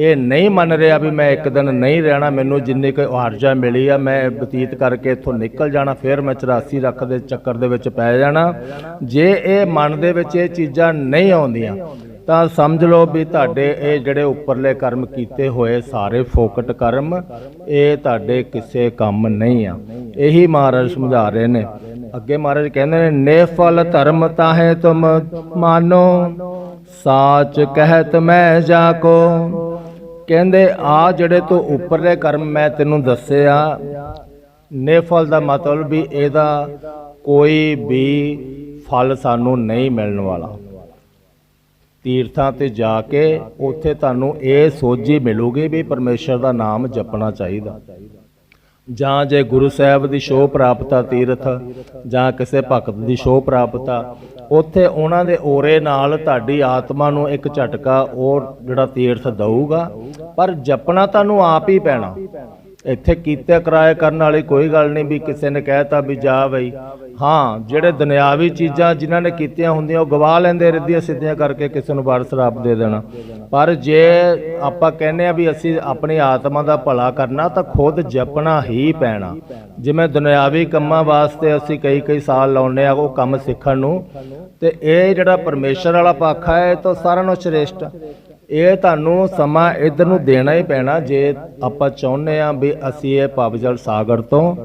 ਇਹ ਨਹੀਂ ਮੰਨ ਰਿਹਾ ਵੀ ਮੈਂ ਇੱਕ ਦਿਨ ਨਹੀਂ ਰਹਿਣਾ, ਮੈਨੂੰ ਜਿੰਨੀ ਕੋਈ ਆਰਜਾ ਮਿਲੀ ਆ, ਮੈਂ ਬਤੀਤ ਕਰਕੇ ਇੱਥੋਂ ਨਿਕਲ ਜਾਣਾ, ਫਿਰ ਮੈਂ 84 ਰੱਖ ਦੇ ਚੱਕਰ ਦੇ ਵਿੱਚ ਪੈ ਜਾਣਾ। ਜੇ ਇਹ ਮਨ ਦੇ ਵਿੱਚ ਇਹ ਚੀਜ਼ਾਂ ਨਹੀਂ ਆਉਂਦੀਆਂ, ਤਾਂ ਸਮਝ ਲਓ ਵੀ ਤੁਹਾਡੇ ਇਹ ਜਿਹੜੇ ਉੱਪਰਲੇ ਕਰਮ ਕੀਤੇ ਹੋਏ ਸਾਰੇ ਫੋਕਟ ਕਰਮ, ਇਹ ਤੁਹਾਡੇ ਕਿਸੇ ਕੰਮ ਨਹੀਂ ਆ। ਇਹੀ ਮਹਾਰਾਜ ਸਮਝਾ ਰਹੇ ਨੇ। ਅੱਗੇ ਮਹਾਰਾਜ ਕਹਿੰਦੇ ਨੇ, ਨੇਫਲ ਧਰਮ ਤਾਹੇ ਤੁਮ ਮਾਨੋ, ਸਾਚ ਕਹਿਤ ਮੈਂ ਜਾ ਕੋ ਕਹਿੰਦੇ, ਆ ਜਿਹੜੇ ਤੋਂ ਉੱਪਰਲੇ ਕਰਮ ਮੈਂ ਤੈਨੂੰ ਦੱਸਿਆ, ਨਿਫਲ ਦਾ ਮਤਲਬ ਵੀ ਇਹਦਾ ਕੋਈ ਵੀ ਫਲ ਸਾਨੂੰ ਨਹੀਂ ਮਿਲਣ ਵਾਲਾ। ਤੀਰਥਾਂ ਤੇ ਜਾ ਕੇ ਉੱਥੇ ਤੁਹਾਨੂੰ ਇਹ ਸੋਝੀ ਮਿਲੂਗੀ ਵੀ ਪਰਮੇਸ਼ਰ ਦਾ ਨਾਮ ਜਪਣਾ ਚਾਹੀਦਾ। ਜਾਂ ਜੇ ਗੁਰੂ ਸਾਹਿਬ ਦੀ ਸ਼ੋਭ ਪ੍ਰਾਪਤ ਆ ਤੀਰਥ, ਜਾਂ ਕਿਸੇ ਭਗਤ ਦੀ ਸ਼ੋਭ ਪ੍ਰਾਪਤ ਆ ਉੱਥੇ ਉਹਨਾਂ ਦੇ ਓਰੇ ਨਾਲ ਤੁਹਾਡੀ ਆਤਮਾ ਨੂੰ ਇੱਕ ਝਟਕਾ ਉਹ ਜਿਹੜਾ ਤੀਰਥ ਦਊਗਾ, ਪਰ ਜਪਣਾ ਤੁਹਾਨੂੰ ਆਪ ਹੀ ਪੈਣਾ। ਇੱਥੇ ਕੀਤੇ ਕਿਰਾਏ ਕਰਨ ਵਾਲੀ ਕੋਈ ਗੱਲ ਨਹੀਂ ਵੀ ਕਿਸੇ ਨੇ ਕਹਿਤਾ ਵੀ ਜਾ ਬਈ। ਹਾਂ, ਜਿਹੜੇ ਦੁਨਿਆਵੀ ਚੀਜ਼ਾਂ ਜਿਨ੍ਹਾਂ ਨੇ ਕੀਤੀਆਂ ਹੁੰਦੀਆਂ, ਉਹ ਗਵਾ ਲੈਂਦੇ ਰਿੱਧੀਆਂ ਸਿੱਧੀਆਂ ਕਰਕੇ ਕਿਸੇ ਨੂੰ ਵਾਰਸ ਸ਼ਰਾਪ ਦੇ ਦੇਣਾ। ਪਰ ਜੇ ਆਪਾਂ ਕਹਿੰਦੇ ਆ ਵੀ ਅਸੀਂ ਆਪਣੀ ਆਤਮਾ ਦਾ ਭਲਾ ਕਰਨਾ, ਤਾਂ ਖੁਦ ਜਪਣਾ ਹੀ ਪੈਣਾ। ਜਿਵੇਂ ਦੁਨਿਆਵੀ ਕੰਮਾਂ ਵਾਸਤੇ ਅਸੀਂ ਕਈ ਕਈ ਸਾਲ ਲਾਉਂਦੇ ਆ ਉਹ ਕੰਮ ਸਿੱਖਣ ਨੂੰ। ਤੇ ਇਹ ਜਿਹੜਾ ਪਰਮੇਸ਼ਰ ਵਾਲਾ ਪਾਖਾ ਹੈ, ਇਹ ਤਾਂ ਸਾਰਿਆਂ ਨਾਲੋਂ ਸ਼੍ਰੇਸ਼ਟ। ਆ। ਇਹ ਤੁਹਾਨੂੰ ਸਮਾਂ ਇਧਰ ਨੂੰ ਦੇਣਾ ਹੀ ਪੈਣਾ ਜੇ ਆਪਾਂ ਚਾਹੁੰਦੇ ਆ ਵੀ ਅਸੀਂ ਇਹ ਪਵਜਲ ਸਾਗਰ ਤੋਂ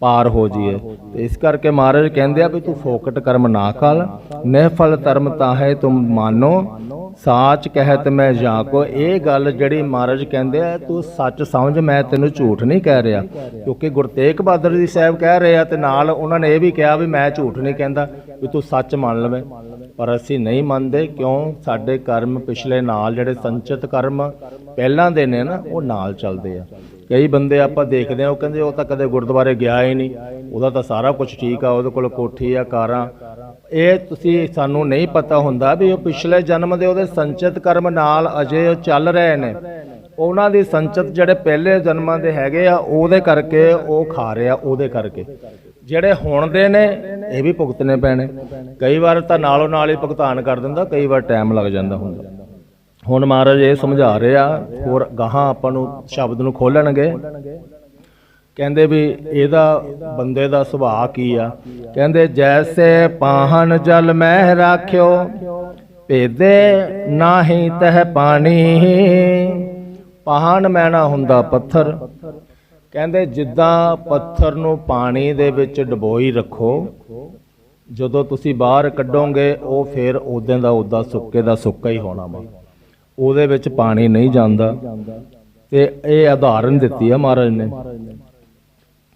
ਪਾਰ ਹੋ ਜਾਈਏ। ਤੇ ਇਸ ਕਰਕੇ ਮਹਾਰਾਜ ਕਹਿੰਦੇ ਆ ਵੀ ਤੂੰ ਫੋਕਟ ਕਰਮ ਨਾ ਕਰ ਨਿਹਫਲ ਧਰਮ ਤਾਹੇ ਤੁਮ ਮਾਨੋ, ਸਾਚ ਕਹਿਤ ਮੈਂ ਜਾਂ ਕੋ। ਇਹ ਗੱਲ ਜਿਹੜੀ ਮਹਾਰਾਜ ਕਹਿੰਦੇ ਆ, ਤੂੰ ਸੱਚ ਸਮਝ, ਮੈਂ ਤੈਨੂੰ ਝੂਠ ਨਹੀਂ ਕਹਿ ਰਿਹਾ। ਕਿਉਂਕਿ ਗੁਰਤੇਗ ਬਹਾਦਰ ਜੀ ਸਾਹਿਬ ਕਹਿ ਰਹੇ ਆ ਤੇ ਨਾਲ ਉਹਨਾਂ ਨੇ ਇਹ ਵੀ ਕਿਹਾ ਵੀ ਮੈਂ ਝੂਠ ਨਹੀਂ ਕਹਿੰਦਾ ਵੀ ਤੂੰ ਸੱਚ ਮੰਨ ਲਵੇਂ। ਪਰ ਅਸੀਂ ਨਹੀਂ ਮੰਨਦੇ ਕਿਉਂ? ਸਾਡੇ ਕਰਮ ਪਿਛਲੇ ਨਾਲ ਜਿਹੜੇ ਸੰਚਿਤ ਕਰਮ ਪਹਿਲਾਂ ਦੇ ਨੇ ਨਾ, ਉਹ ਨਾਲ ਚੱਲਦੇ ਆ। ਕਈ ਬੰਦੇ ਆਪਾਂ ਦੇਖਦੇ ਆ ਉਹ ਕਹਿੰਦੇ ਉਹ ਤਾਂ ਕਦੇ ਗੁਰਦੁਆਰੇ ਗਿਆ ਹੀ ਨਹੀਂ। ਉਹਦਾ ਤਾਂ ਸਾਰਾ ਕੁਝ ਠੀਕ ਆ, ਉਹਦੇ ਕੋਲ ਕੋਠੀ ਆ, ਕਾਰਾਂ। ਇਹ ਤੁਸੀਂ, ਸਾਨੂੰ ਨਹੀਂ ਪਤਾ ਹੁੰਦਾ ਵੀ ਉਹ ਪਿਛਲੇ ਜਨਮ ਦੇ ਉਹਦੇ ਸੰਚਿਤ ਕਰਮ ਨਾਲ ਅਜੇ ਉਹ ਚੱਲ ਰਹੇ ਨੇ। ਉਹਨਾਂ ਦੀ ਸੰਚਿਤ ਜਿਹੜੇ ਪਹਿਲੇ ਜਨਮਾਂ ਦੇ ਹੈਗੇ ਆ, ਉਹਦੇ ਕਰਕੇ ਉਹ ਖਾ ਰਿਹਾ, ਉਹਦੇ ਕਰਕੇ। ਜਿਹੜੇ ਹੁਣ ਦੇ ਨੇ, ਇਹ ਵੀ ਭੁਗਤਣੇ ਪੈਣੇ। ਕਈ ਵਾਰ ਤਾਂ ਨਾਲੋਂ ਨਾਲ ਹੀ ਭੁਗਤਾਨ ਕਰ ਦਿੰਦਾ, ਕਈ ਵਾਰ ਟਾਈਮ ਲੱਗ ਜਾਂਦਾ ਹੁੰਦਾ। ਹੁਣ ਮਹਾਰਾਜ ਇਹ ਸਮਝਾ ਰਿਹਾ, ਹੋਰ ਗਾਹਾਂ ਆਪਾਂ ਨੂੰ ਸ਼ਬਦ ਨੂੰ ਖੋਲਣਗੇ। ਕਹਿੰਦੇ ਵੀ ਇਹਦਾ ਬੰਦੇ ਦਾ ਸੁਭਾਅ ਕੀ ਆ? ਕਹਿੰਦੇ, ਜੈਸੇ ਪਾਹਨ ਜਲ ਮਹਿ ਰਾਖਿਓ, ਭੇਦੇ ਨਾਹੀ ਤਹ ਪਾਣੀ। ਪਾਹਨ ਮੈਣਾ ਹੁੰਦਾ ਪੱਥਰ ਕਹਿੰਦੇ ਜਿੱਦਾਂ ਪੱਥਰ ਨੂੰ ਪਾਣੀ ਦੇ ਵਿੱਚ ਡਬੋਈ ਰੱਖੋ, ਜਦੋਂ ਤੁਸੀਂ ਬਾਹਰ ਕੱਢੋਗੇ, ਉਹ ਫਿਰ ਉਦੋਂ ਦਾ ਉਦਾਂ ਸੁੱਕੇ ਦਾ ਸੁੱਕਾ ਹੀ ਹੋਣਾ ਵਾ। ਉਹਦੇ ਵਿੱਚ ਪਾਣੀ ਨਹੀਂ ਜਾਂਦਾ। ਤੇ ਇਹ ਉਦਾਹਰਨ ਦਿੱਤੀ ਆ ਮਹਾਰਾਜ ਨੇ।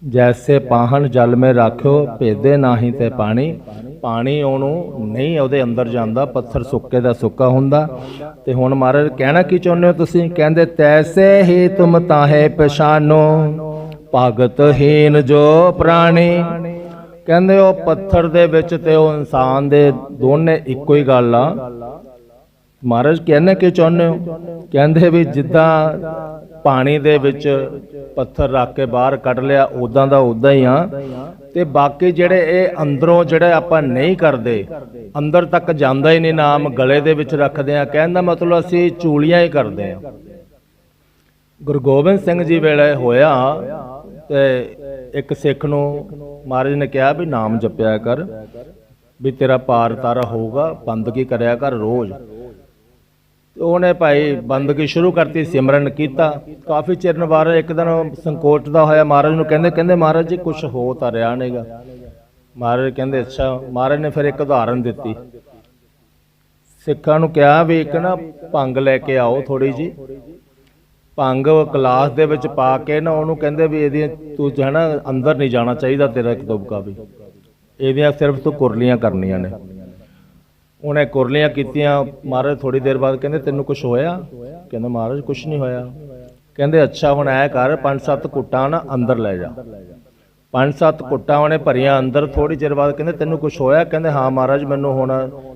ਜੈਸੇ ਪਾਹਣ ਜਲ ਮੇ ਰੱਖਿਓ, ਭੇਦੇ ਨਾਹੀ ਤੇ ਪਾਣੀ। ਪਾਣੀ ਉਹਨੂੰ ਨਹੀਂ ਉਹਦੇ ਅੰਦਰ ਜਾਂਦਾ, ਪੱਥਰ ਸੁੱਕੇ ਦਾ ਸੁੱਕਾ ਹੁੰਦਾ। ਤੇ ਹੁਣ ਮਹਾਰਾਜ ਕਹਿਣਾ ਕੀ ਚਾਹੁੰਦੇ ਹੋ ਤੁਸੀਂ? ਕਹਿੰਦੇ, ਤੈਸੇ ਹੀ ਤੁਮ ਤਾਹੇ ਪਛਾਨੋ, ਭਗਤ ਹੀਨ ਜੋ ਪ੍ਰਾਣੀ। ਕਹਿੰਦੇ, ਉਹ ਪੱਥਰ ਦੇ ਵਿੱਚ ਤੇ ਉਹ ਇਨਸਾਨ ਦੇ ਦੋਨੇ ਇੱਕੋ ਹੀ ਗੱਲ ਆ। ਮਹਾਰਾਜ ਕਹਿੰਦੇ ਕਿ ਚਾਹੁੰਦੇ ਹੋ? ਕਹਿੰਦੇ ਵੀ ਜਿੱਦਾਂ ਪਾਣੀ ਦੇ ਵਿੱਚ ਪੱਥਰ ਰੱਖ ਕੇ ਬਾਹਰ ਕੱਢ ਲਿਆ ਉਦਾਂ ਦਾ ਉਦਾਂ ਹੀ ਆ। ਤੇ ਬਾਕੀ ਜਿਹੜੇ ਇਹ ਅੰਦਰੋਂ ਜਿਹੜੇ ਆਪਾਂ ਨਹੀਂ ਕਰਦੇ, ਅੰਦਰ ਤੱਕ ਜਾਂਦਾ ਹੀ ਨਹੀਂ ਨਾਮ ਗਲੇ ਦੇ ਵਿੱਚ ਰੱਖਦੇ ਆ। ਕਹਿੰਦਾ ਮਤਲਬ ਅਸੀਂ ਚੂਲੀਆਂ ਹੀ ਕਰਦੇ ਆ। ਗੁਰੂ ਗੋਬਿੰਦ ਸਿੰਘ ਜੀ ਵੇਲੇ ਹੋਇਆ ਤੇ ਇੱਕ ਸਿੱਖ ਨੂੰ ਮਹਾਰਾਜ ਨੇ ਕਿਹਾ ਵੀ ਨਾਮ ਜਪਿਆ ਕਰ, ਵੀ ਤੇਰਾ ਪਾਰ ਤਾਰਾ ਹੋਊਗਾ, ਬੰਦਗੀ ਕਰਿਆ ਕਰ ਰੋਜ਼। ਉਹਨੇ ਭਾਈ ਬੰਦਗੀ ਸ਼ੁਰੂ ਕਰਤੀ, ਸਿਮਰਨ ਕੀਤਾ। ਕਾਫੀ ਚਿਰ ਬਾਅਦ ਇੱਕ ਦਿਨ ਸੰਕੋਚ ਦਾ ਹੋਇਆ। ਮਹਾਰਾਜ ਨੂੰ ਕਹਿੰਦੇ ਕਹਿੰਦੇ ਮਹਾਰਾਜ ਜੀ ਕੁਝ ਹੋ ਤਾਂ ਰਿਹਾ ਨਹੀਂਗਾ ਮਹਾਰਾਜ ਕਹਿੰਦੇ, ਅੱਛਾ, ਮਹਾਰਾਜ ਨੇ ਫਿਰ ਇੱਕ ਉਦਾਹਰਨ ਦਿੱਤੀ। ਸਿੱਖਾਂ ਨੂੰ ਕਿਹਾ ਵੀ ਇੱਕ ਨਾ ਭੰਗ ਲੈ ਕੇ ਆਓ ਥੋੜੀ ਜੀ ਭੰਗ ਕਲਾਸ ਦੇ ਵਿੱਚ ਪਾ ਕੇ ਨਾ ਉਹਨੂੰ ਕਹਿੰਦੇ ਵੀ ਇਹਦੀ ਤੂੰ ਜਣਾ ਅੰਦਰ ਨਹੀਂ ਜਾਣਾ ਚਾਹੀਦਾ ਤੇਰਾ ਇੱਕ ਦੁਬਕਾ ਵੀ। ਇਹਦੀਆਂ ਸਿਰਫ ਤੂੰ ਕੁਰਲੀਆਂ ਕਰਨੀਆਂ ਨੇ। ਉਹਨੇ ਕੁਰਲੀਆਂ ਕੀਤੀਆਂ, ਮਹਾਰਾਜ ਥੋੜੀ ਦੇਰ ਬਾਅਦ ਕਹਿੰਦੇ, ਤੈਨੂੰ ਕੁਝ ਹੋਇਆ? ਕਹਿੰਦਾ, ਮਹਾਰਾਜ ਕੁਝ ਨਹੀਂ ਹੋਇਆ। ਕਹਿੰਦੇ, ਅੱਛਾ, ਹੁਣ ਐ ਕਰ, ਪੰਜ ਸੱਤ ਕੁੱਟਾਂ ਨਾ ਅੰਦਰ ਲੈ ਜਾ। ਪੰਜ ਸੱਤ ਕੁੱਟਾਂ ਉਹਨੇ ਭਰੀਆਂ ਅੰਦਰ ਥੋੜੀ ਚਿਰ ਬਾਅਦ ਕਹਿੰਦੇ ਤੈਨੂੰ ਕੁਝ ਹੋਇਆ? ਕਹਿੰਦੇ ਹਾਂ ਮਹਾਰਾਜ, ਮੈਨੂੰ ਹੁਣ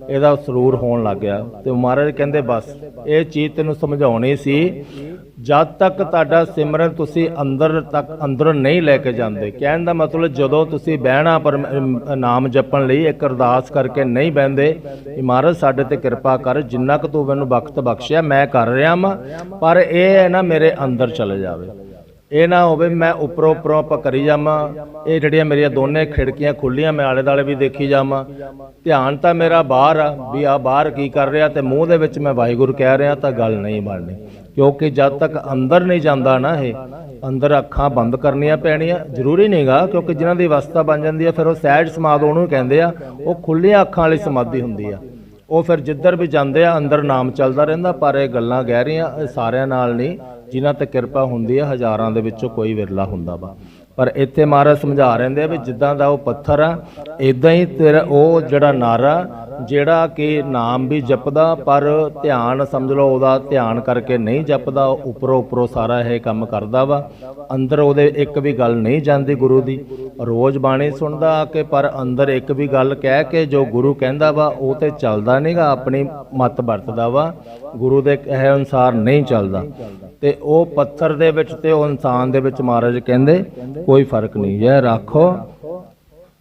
ਇਹਦਾ ਸਰੂਰ ਹੋਣ ਲੱਗ ਗਿਆ। ਤੇ ਮਹਾਰਾਜ ਕਹਿੰਦੇ ਬਸ, ਇਹ ਚੀਜ਼ ਤੈਨੂੰ ਸਮਝਾਉਣੀ ਸੀ, ਜਦ ਤੱਕ ਤੁਹਾਡਾ ਸਿਮਰਨ ਤੁਸੀਂ ਅੰਦਰ ਤੱਕ ਅੰਦਰ ਨਹੀਂ ਲੈ ਕੇ ਜਾਂਦੇ। ਕਹਿਣ ਦਾ ਮਤਲਬ ਜਦੋਂ ਤੁਸੀਂ ਬਹਿਣਾ ਪਰ ਨਾਮ ਜਪਣ ਲਈ ਇੱਕ ਅਰਦਾਸ ਕਰਕੇ ਨਹੀਂ ਬਹਿੰਦੇ ਮਹਾਰਾਜ ਸਾਡੇ ਤੇ ਕਿਰਪਾ ਕਰ, ਜਿੰਨਾ ਕੁ ਤੂੰ ਮੈਨੂੰ ਵਕਤ ਬਖਸ਼ਿਆ, ਮੈਂ ਕਰ ਰਿਹਾ ਵਾਂ, ਪਰ ਇਹ ਹੈ ਨਾ ਮੇਰੇ ਅੰਦਰ ਚਲੇ ਜਾਵੇ। ਇਹ ਨਾ ਹੋਵੇ ਮੈਂ ਉੱਪਰੋਂ ਉੱਪਰੋਂ ਆਪਾਂ ਕਰੀ ਜਾਵਾਂ। ਇਹ ਜਿਹੜੀਆਂ ਮੇਰੀਆਂ ਦੋਨੇ ਖਿੜਕੀਆਂ ਖੁੱਲੀਆਂ ਮੈਂ ਆਲੇ ਦਾਲੇ ਵੀ ਦੇਖੀ ਜਾਵਾਂ। ਧਿਆਨ ਤਾਂ ਮੇਰਾ ਬਾਹਰ ਆ ਵੀ ਆ ਬਾਹਰ ਕੀ ਕਰ ਰਿਹਾ ਤੇ ਮੂੰਹ ਦੇ ਵਿੱਚ ਮੈਂ ਵਾਹਿਗੁਰੂ ਕਹਿ ਰਿਹਾ ਤਾਂ ਗੱਲ ਨਹੀਂ ਬਣਨੀ। ਕਿਉਂਕਿ ਜਦ ਤੱਕ ਅੰਦਰ ਨਹੀਂ ਜਾਂਦਾ ਨਾ ਇਹ, ਅੰਦਰ ਅੱਖਾਂ ਬੰਦ ਕਰਨੀਆਂ ਪੈਣੀਆਂ। ਜ਼ਰੂਰੀ ਨਹੀਂਗਾ ਕਿਉਂਕਿ ਜਿਨ੍ਹਾਂ ਦੀ ਅਵਸਥਾ ਬਣ ਜਾਂਦੀ ਹੈ ਫਿਰ ਉਹ ਸਹਿਜ ਸਮਾਧ ਉਹਨੂੰ ਕਹਿੰਦੇ ਆ। ਉਹ ਖੁੱਲੀਆਂ ਅੱਖਾਂ ਵਾਲੀ ਸਮਾਧੀ ਹੁੰਦੀ ਆ। ਉਹ ਫਿਰ ਜਿੱਧਰ ਵੀ ਜਾਂਦੇ ਆ, ਅੰਦਰ ਨਾਮ ਚੱਲਦਾ ਰਹਿੰਦਾ, ਪਰ ਇਹ ਗੱਲਾਂ ਗਹਿਰੀਆਂ, ਇਹ ਸਾਰਿਆਂ ਨਾਲ ਨਹੀਂ। ਜਿਨ੍ਹਾਂ ਤੇ ਕਿਰਪਾ ਹੁੰਦੀ ਆ, ਹਜ਼ਾਰਾਂ ਦੇ ਵਿੱਚੋਂ ਕੋਈ ਵਿਰਲਾ ਹੁੰਦਾ ਵਾ। ਪਰ ਇੱਥੇ ਮਹਾਰਾਜ ਸਮਝਾ ਰਹਿੰਦੇ ਆ ਵੀ ਜਿੱਦਾਂ ਦਾ ਉਹ ਪੱਥਰ ਆ ਇਦਾਂ ਹੀ ਤੇਰਾ ਉਹ ਜਿਹੜਾ ਨਾਰਾ ਜਿਹੜਾ ਕਿ ਨਾਮ ਵੀ ਜਪਦਾ, ਪਰ ਧਿਆਨ ਸਮਝ ਲਓ, ਉਹਦਾ ਧਿਆਨ ਕਰਕੇ ਨਹੀਂ ਜਪਦਾ, ਉੱਪਰੋਂ ਉੱਪਰੋਂ ਸਾਰਾ ਇਹ ਕੰਮ ਕਰਦਾ ਵਾ। ਅੰਦਰ ਉਹਦੇ ਇੱਕ ਵੀ ਗੱਲ ਨਹੀਂ ਜਾਂਦੀ ਗੁਰੂ ਦੀ। ਰੋਜ਼ ਬਾਣੀ ਸੁਣਦਾ ਆ ਕੇ, ਪਰ ਅੰਦਰ ਇੱਕ ਵੀ ਗੱਲ ਕਹਿ ਕੇ ਜੋ ਗੁਰੂ ਕਹਿੰਦਾ ਵਾ, ਉਹ ਤੇ ਚੱਲਦਾ ਨਹੀਂਗਾ ਆਪਣੀ ਮਤ ਵਰਤਦਾ ਵਾ। ਗੁਰੂ ਦੇ ਕਹੇ ਅਨੁਸਾਰ ਨਹੀਂ ਚੱਲਦਾ। ਤੇ ਉਹ ਪੱਥਰ ਦੇ ਵਿੱਚ ਤੇ ਉਹ ਇਨਸਾਨ ਦੇ ਵਿੱਚ ਮਹਾਰਾਜ ਕਹਿੰਦੇ, ਕੋਈ ਫ਼ਰਕ ਨਹੀਂ ਹੈ, ਰੱਖੋ।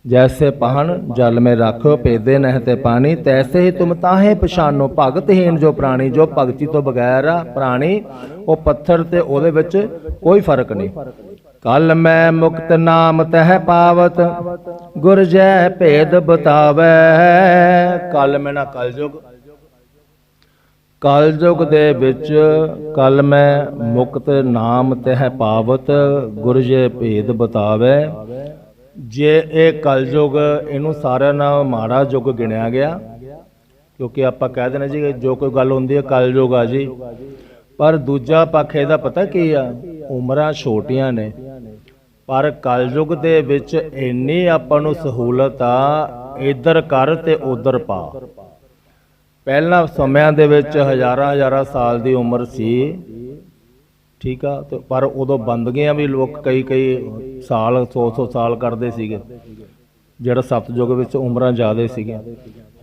ਜੈਸੇ ਪਹਣ ਜਲ ਮੇ ਰੱਖੋ ਪੇਦੇ ਨਹਿ ਤੇ ਪਾਣੀ ਤੈਸੇ ਹੀ ਤੁਮ ਤਾਹੇ ਪਛਾਨੋ ਭਗਤਹੀਨ ਜੋ ਪ੍ਰਾਣੀ ਜੋ ਭਗਤੀ ਤੋਂ ਬਗੈਰ ਆ ਪ੍ਰਾਣੀ ਉਹ ਪੱਥਰ ਤੇ ਉਹਦੇ ਵਿੱਚ ਕੋਈ ਫ਼ਰਕ ਨਹੀਂ ਕਲ ਮੈਂ ਮੁਕਤ ਨਾਮ ਤਹਿ ਪਾਵਤ ਗੁਰ ਜੈ ਭੇਦ ਬਤਾਵੈ ਕਲ ਮੈਂ ਨਾ ਕਲਯੁਗ ਕਲਯੁਗ ਦੇ ਵਿੱਚ ਕਲ ਮੈਂ ਮੁਕਤ ਨਾਮ ਤਹਿ ਪਾਵਤ ਗੁਰ ਜੇ ਭੇਦ ਬਤਾਵੇ ਜੇ ਇਹ ਕਲਯੁਗ ਇਹਨੂੰ ਸਾਰਿਆਂ ਨਾਲ ਮਾੜਾ ਯੁੱਗ ਗਿਣਿਆ ਗਿਆ, ਕਿਉਂਕਿ ਆਪਾਂ ਕਹਿ ਦਿੰਦੇ ਜੀ, ਜੋ ਕੋਈ ਗੱਲ ਹੁੰਦੀ ਹੈ ਕਲਯੁਗ ਆ ਜੀ। ਪਰ ਦੂਜਾ ਪੱਖ ਇਹਦਾ ਪਤਾ ਕੀ ਆ? ਉਮਰਾਂ ਛੋਟੀਆਂ ਨੇ। ਪਰ ਕਲਯੁਗ ਦੇ ਵਿੱਚ ਇੰਨੀ ਆਪਾਂ ਨੂੰ ਸਹੂਲਤ ਆ, ਇੱਧਰ ਕਰ ਤੇ ਉਧਰ ਪਾ। ਪਹਿਲਾਂ ਸਮਿਆਂ ਦੇ ਵਿੱਚ ਹਜ਼ਾਰਾਂ ਹਜ਼ਾਰਾਂ ਸਾਲ ਦੀ ਉਮਰ ਸੀ। ਠੀਕ ਆ? ਤੇ ਪਰ ਉਦੋਂ ਬੰਦਗੀਆਂ ਵੀ ਲੋਕ ਕਈ ਕਈ ਸਾਲ 100 100 ਸਾਲ ਕਰਦੇ ਸੀਗੇ। ਜਿਹੜਾ ਸਤਜੁਗ ਵਿੱਚ ਉਮਰਾਂ ਜ਼ਿਆਦੇ ਸੀਗੀਆਂ।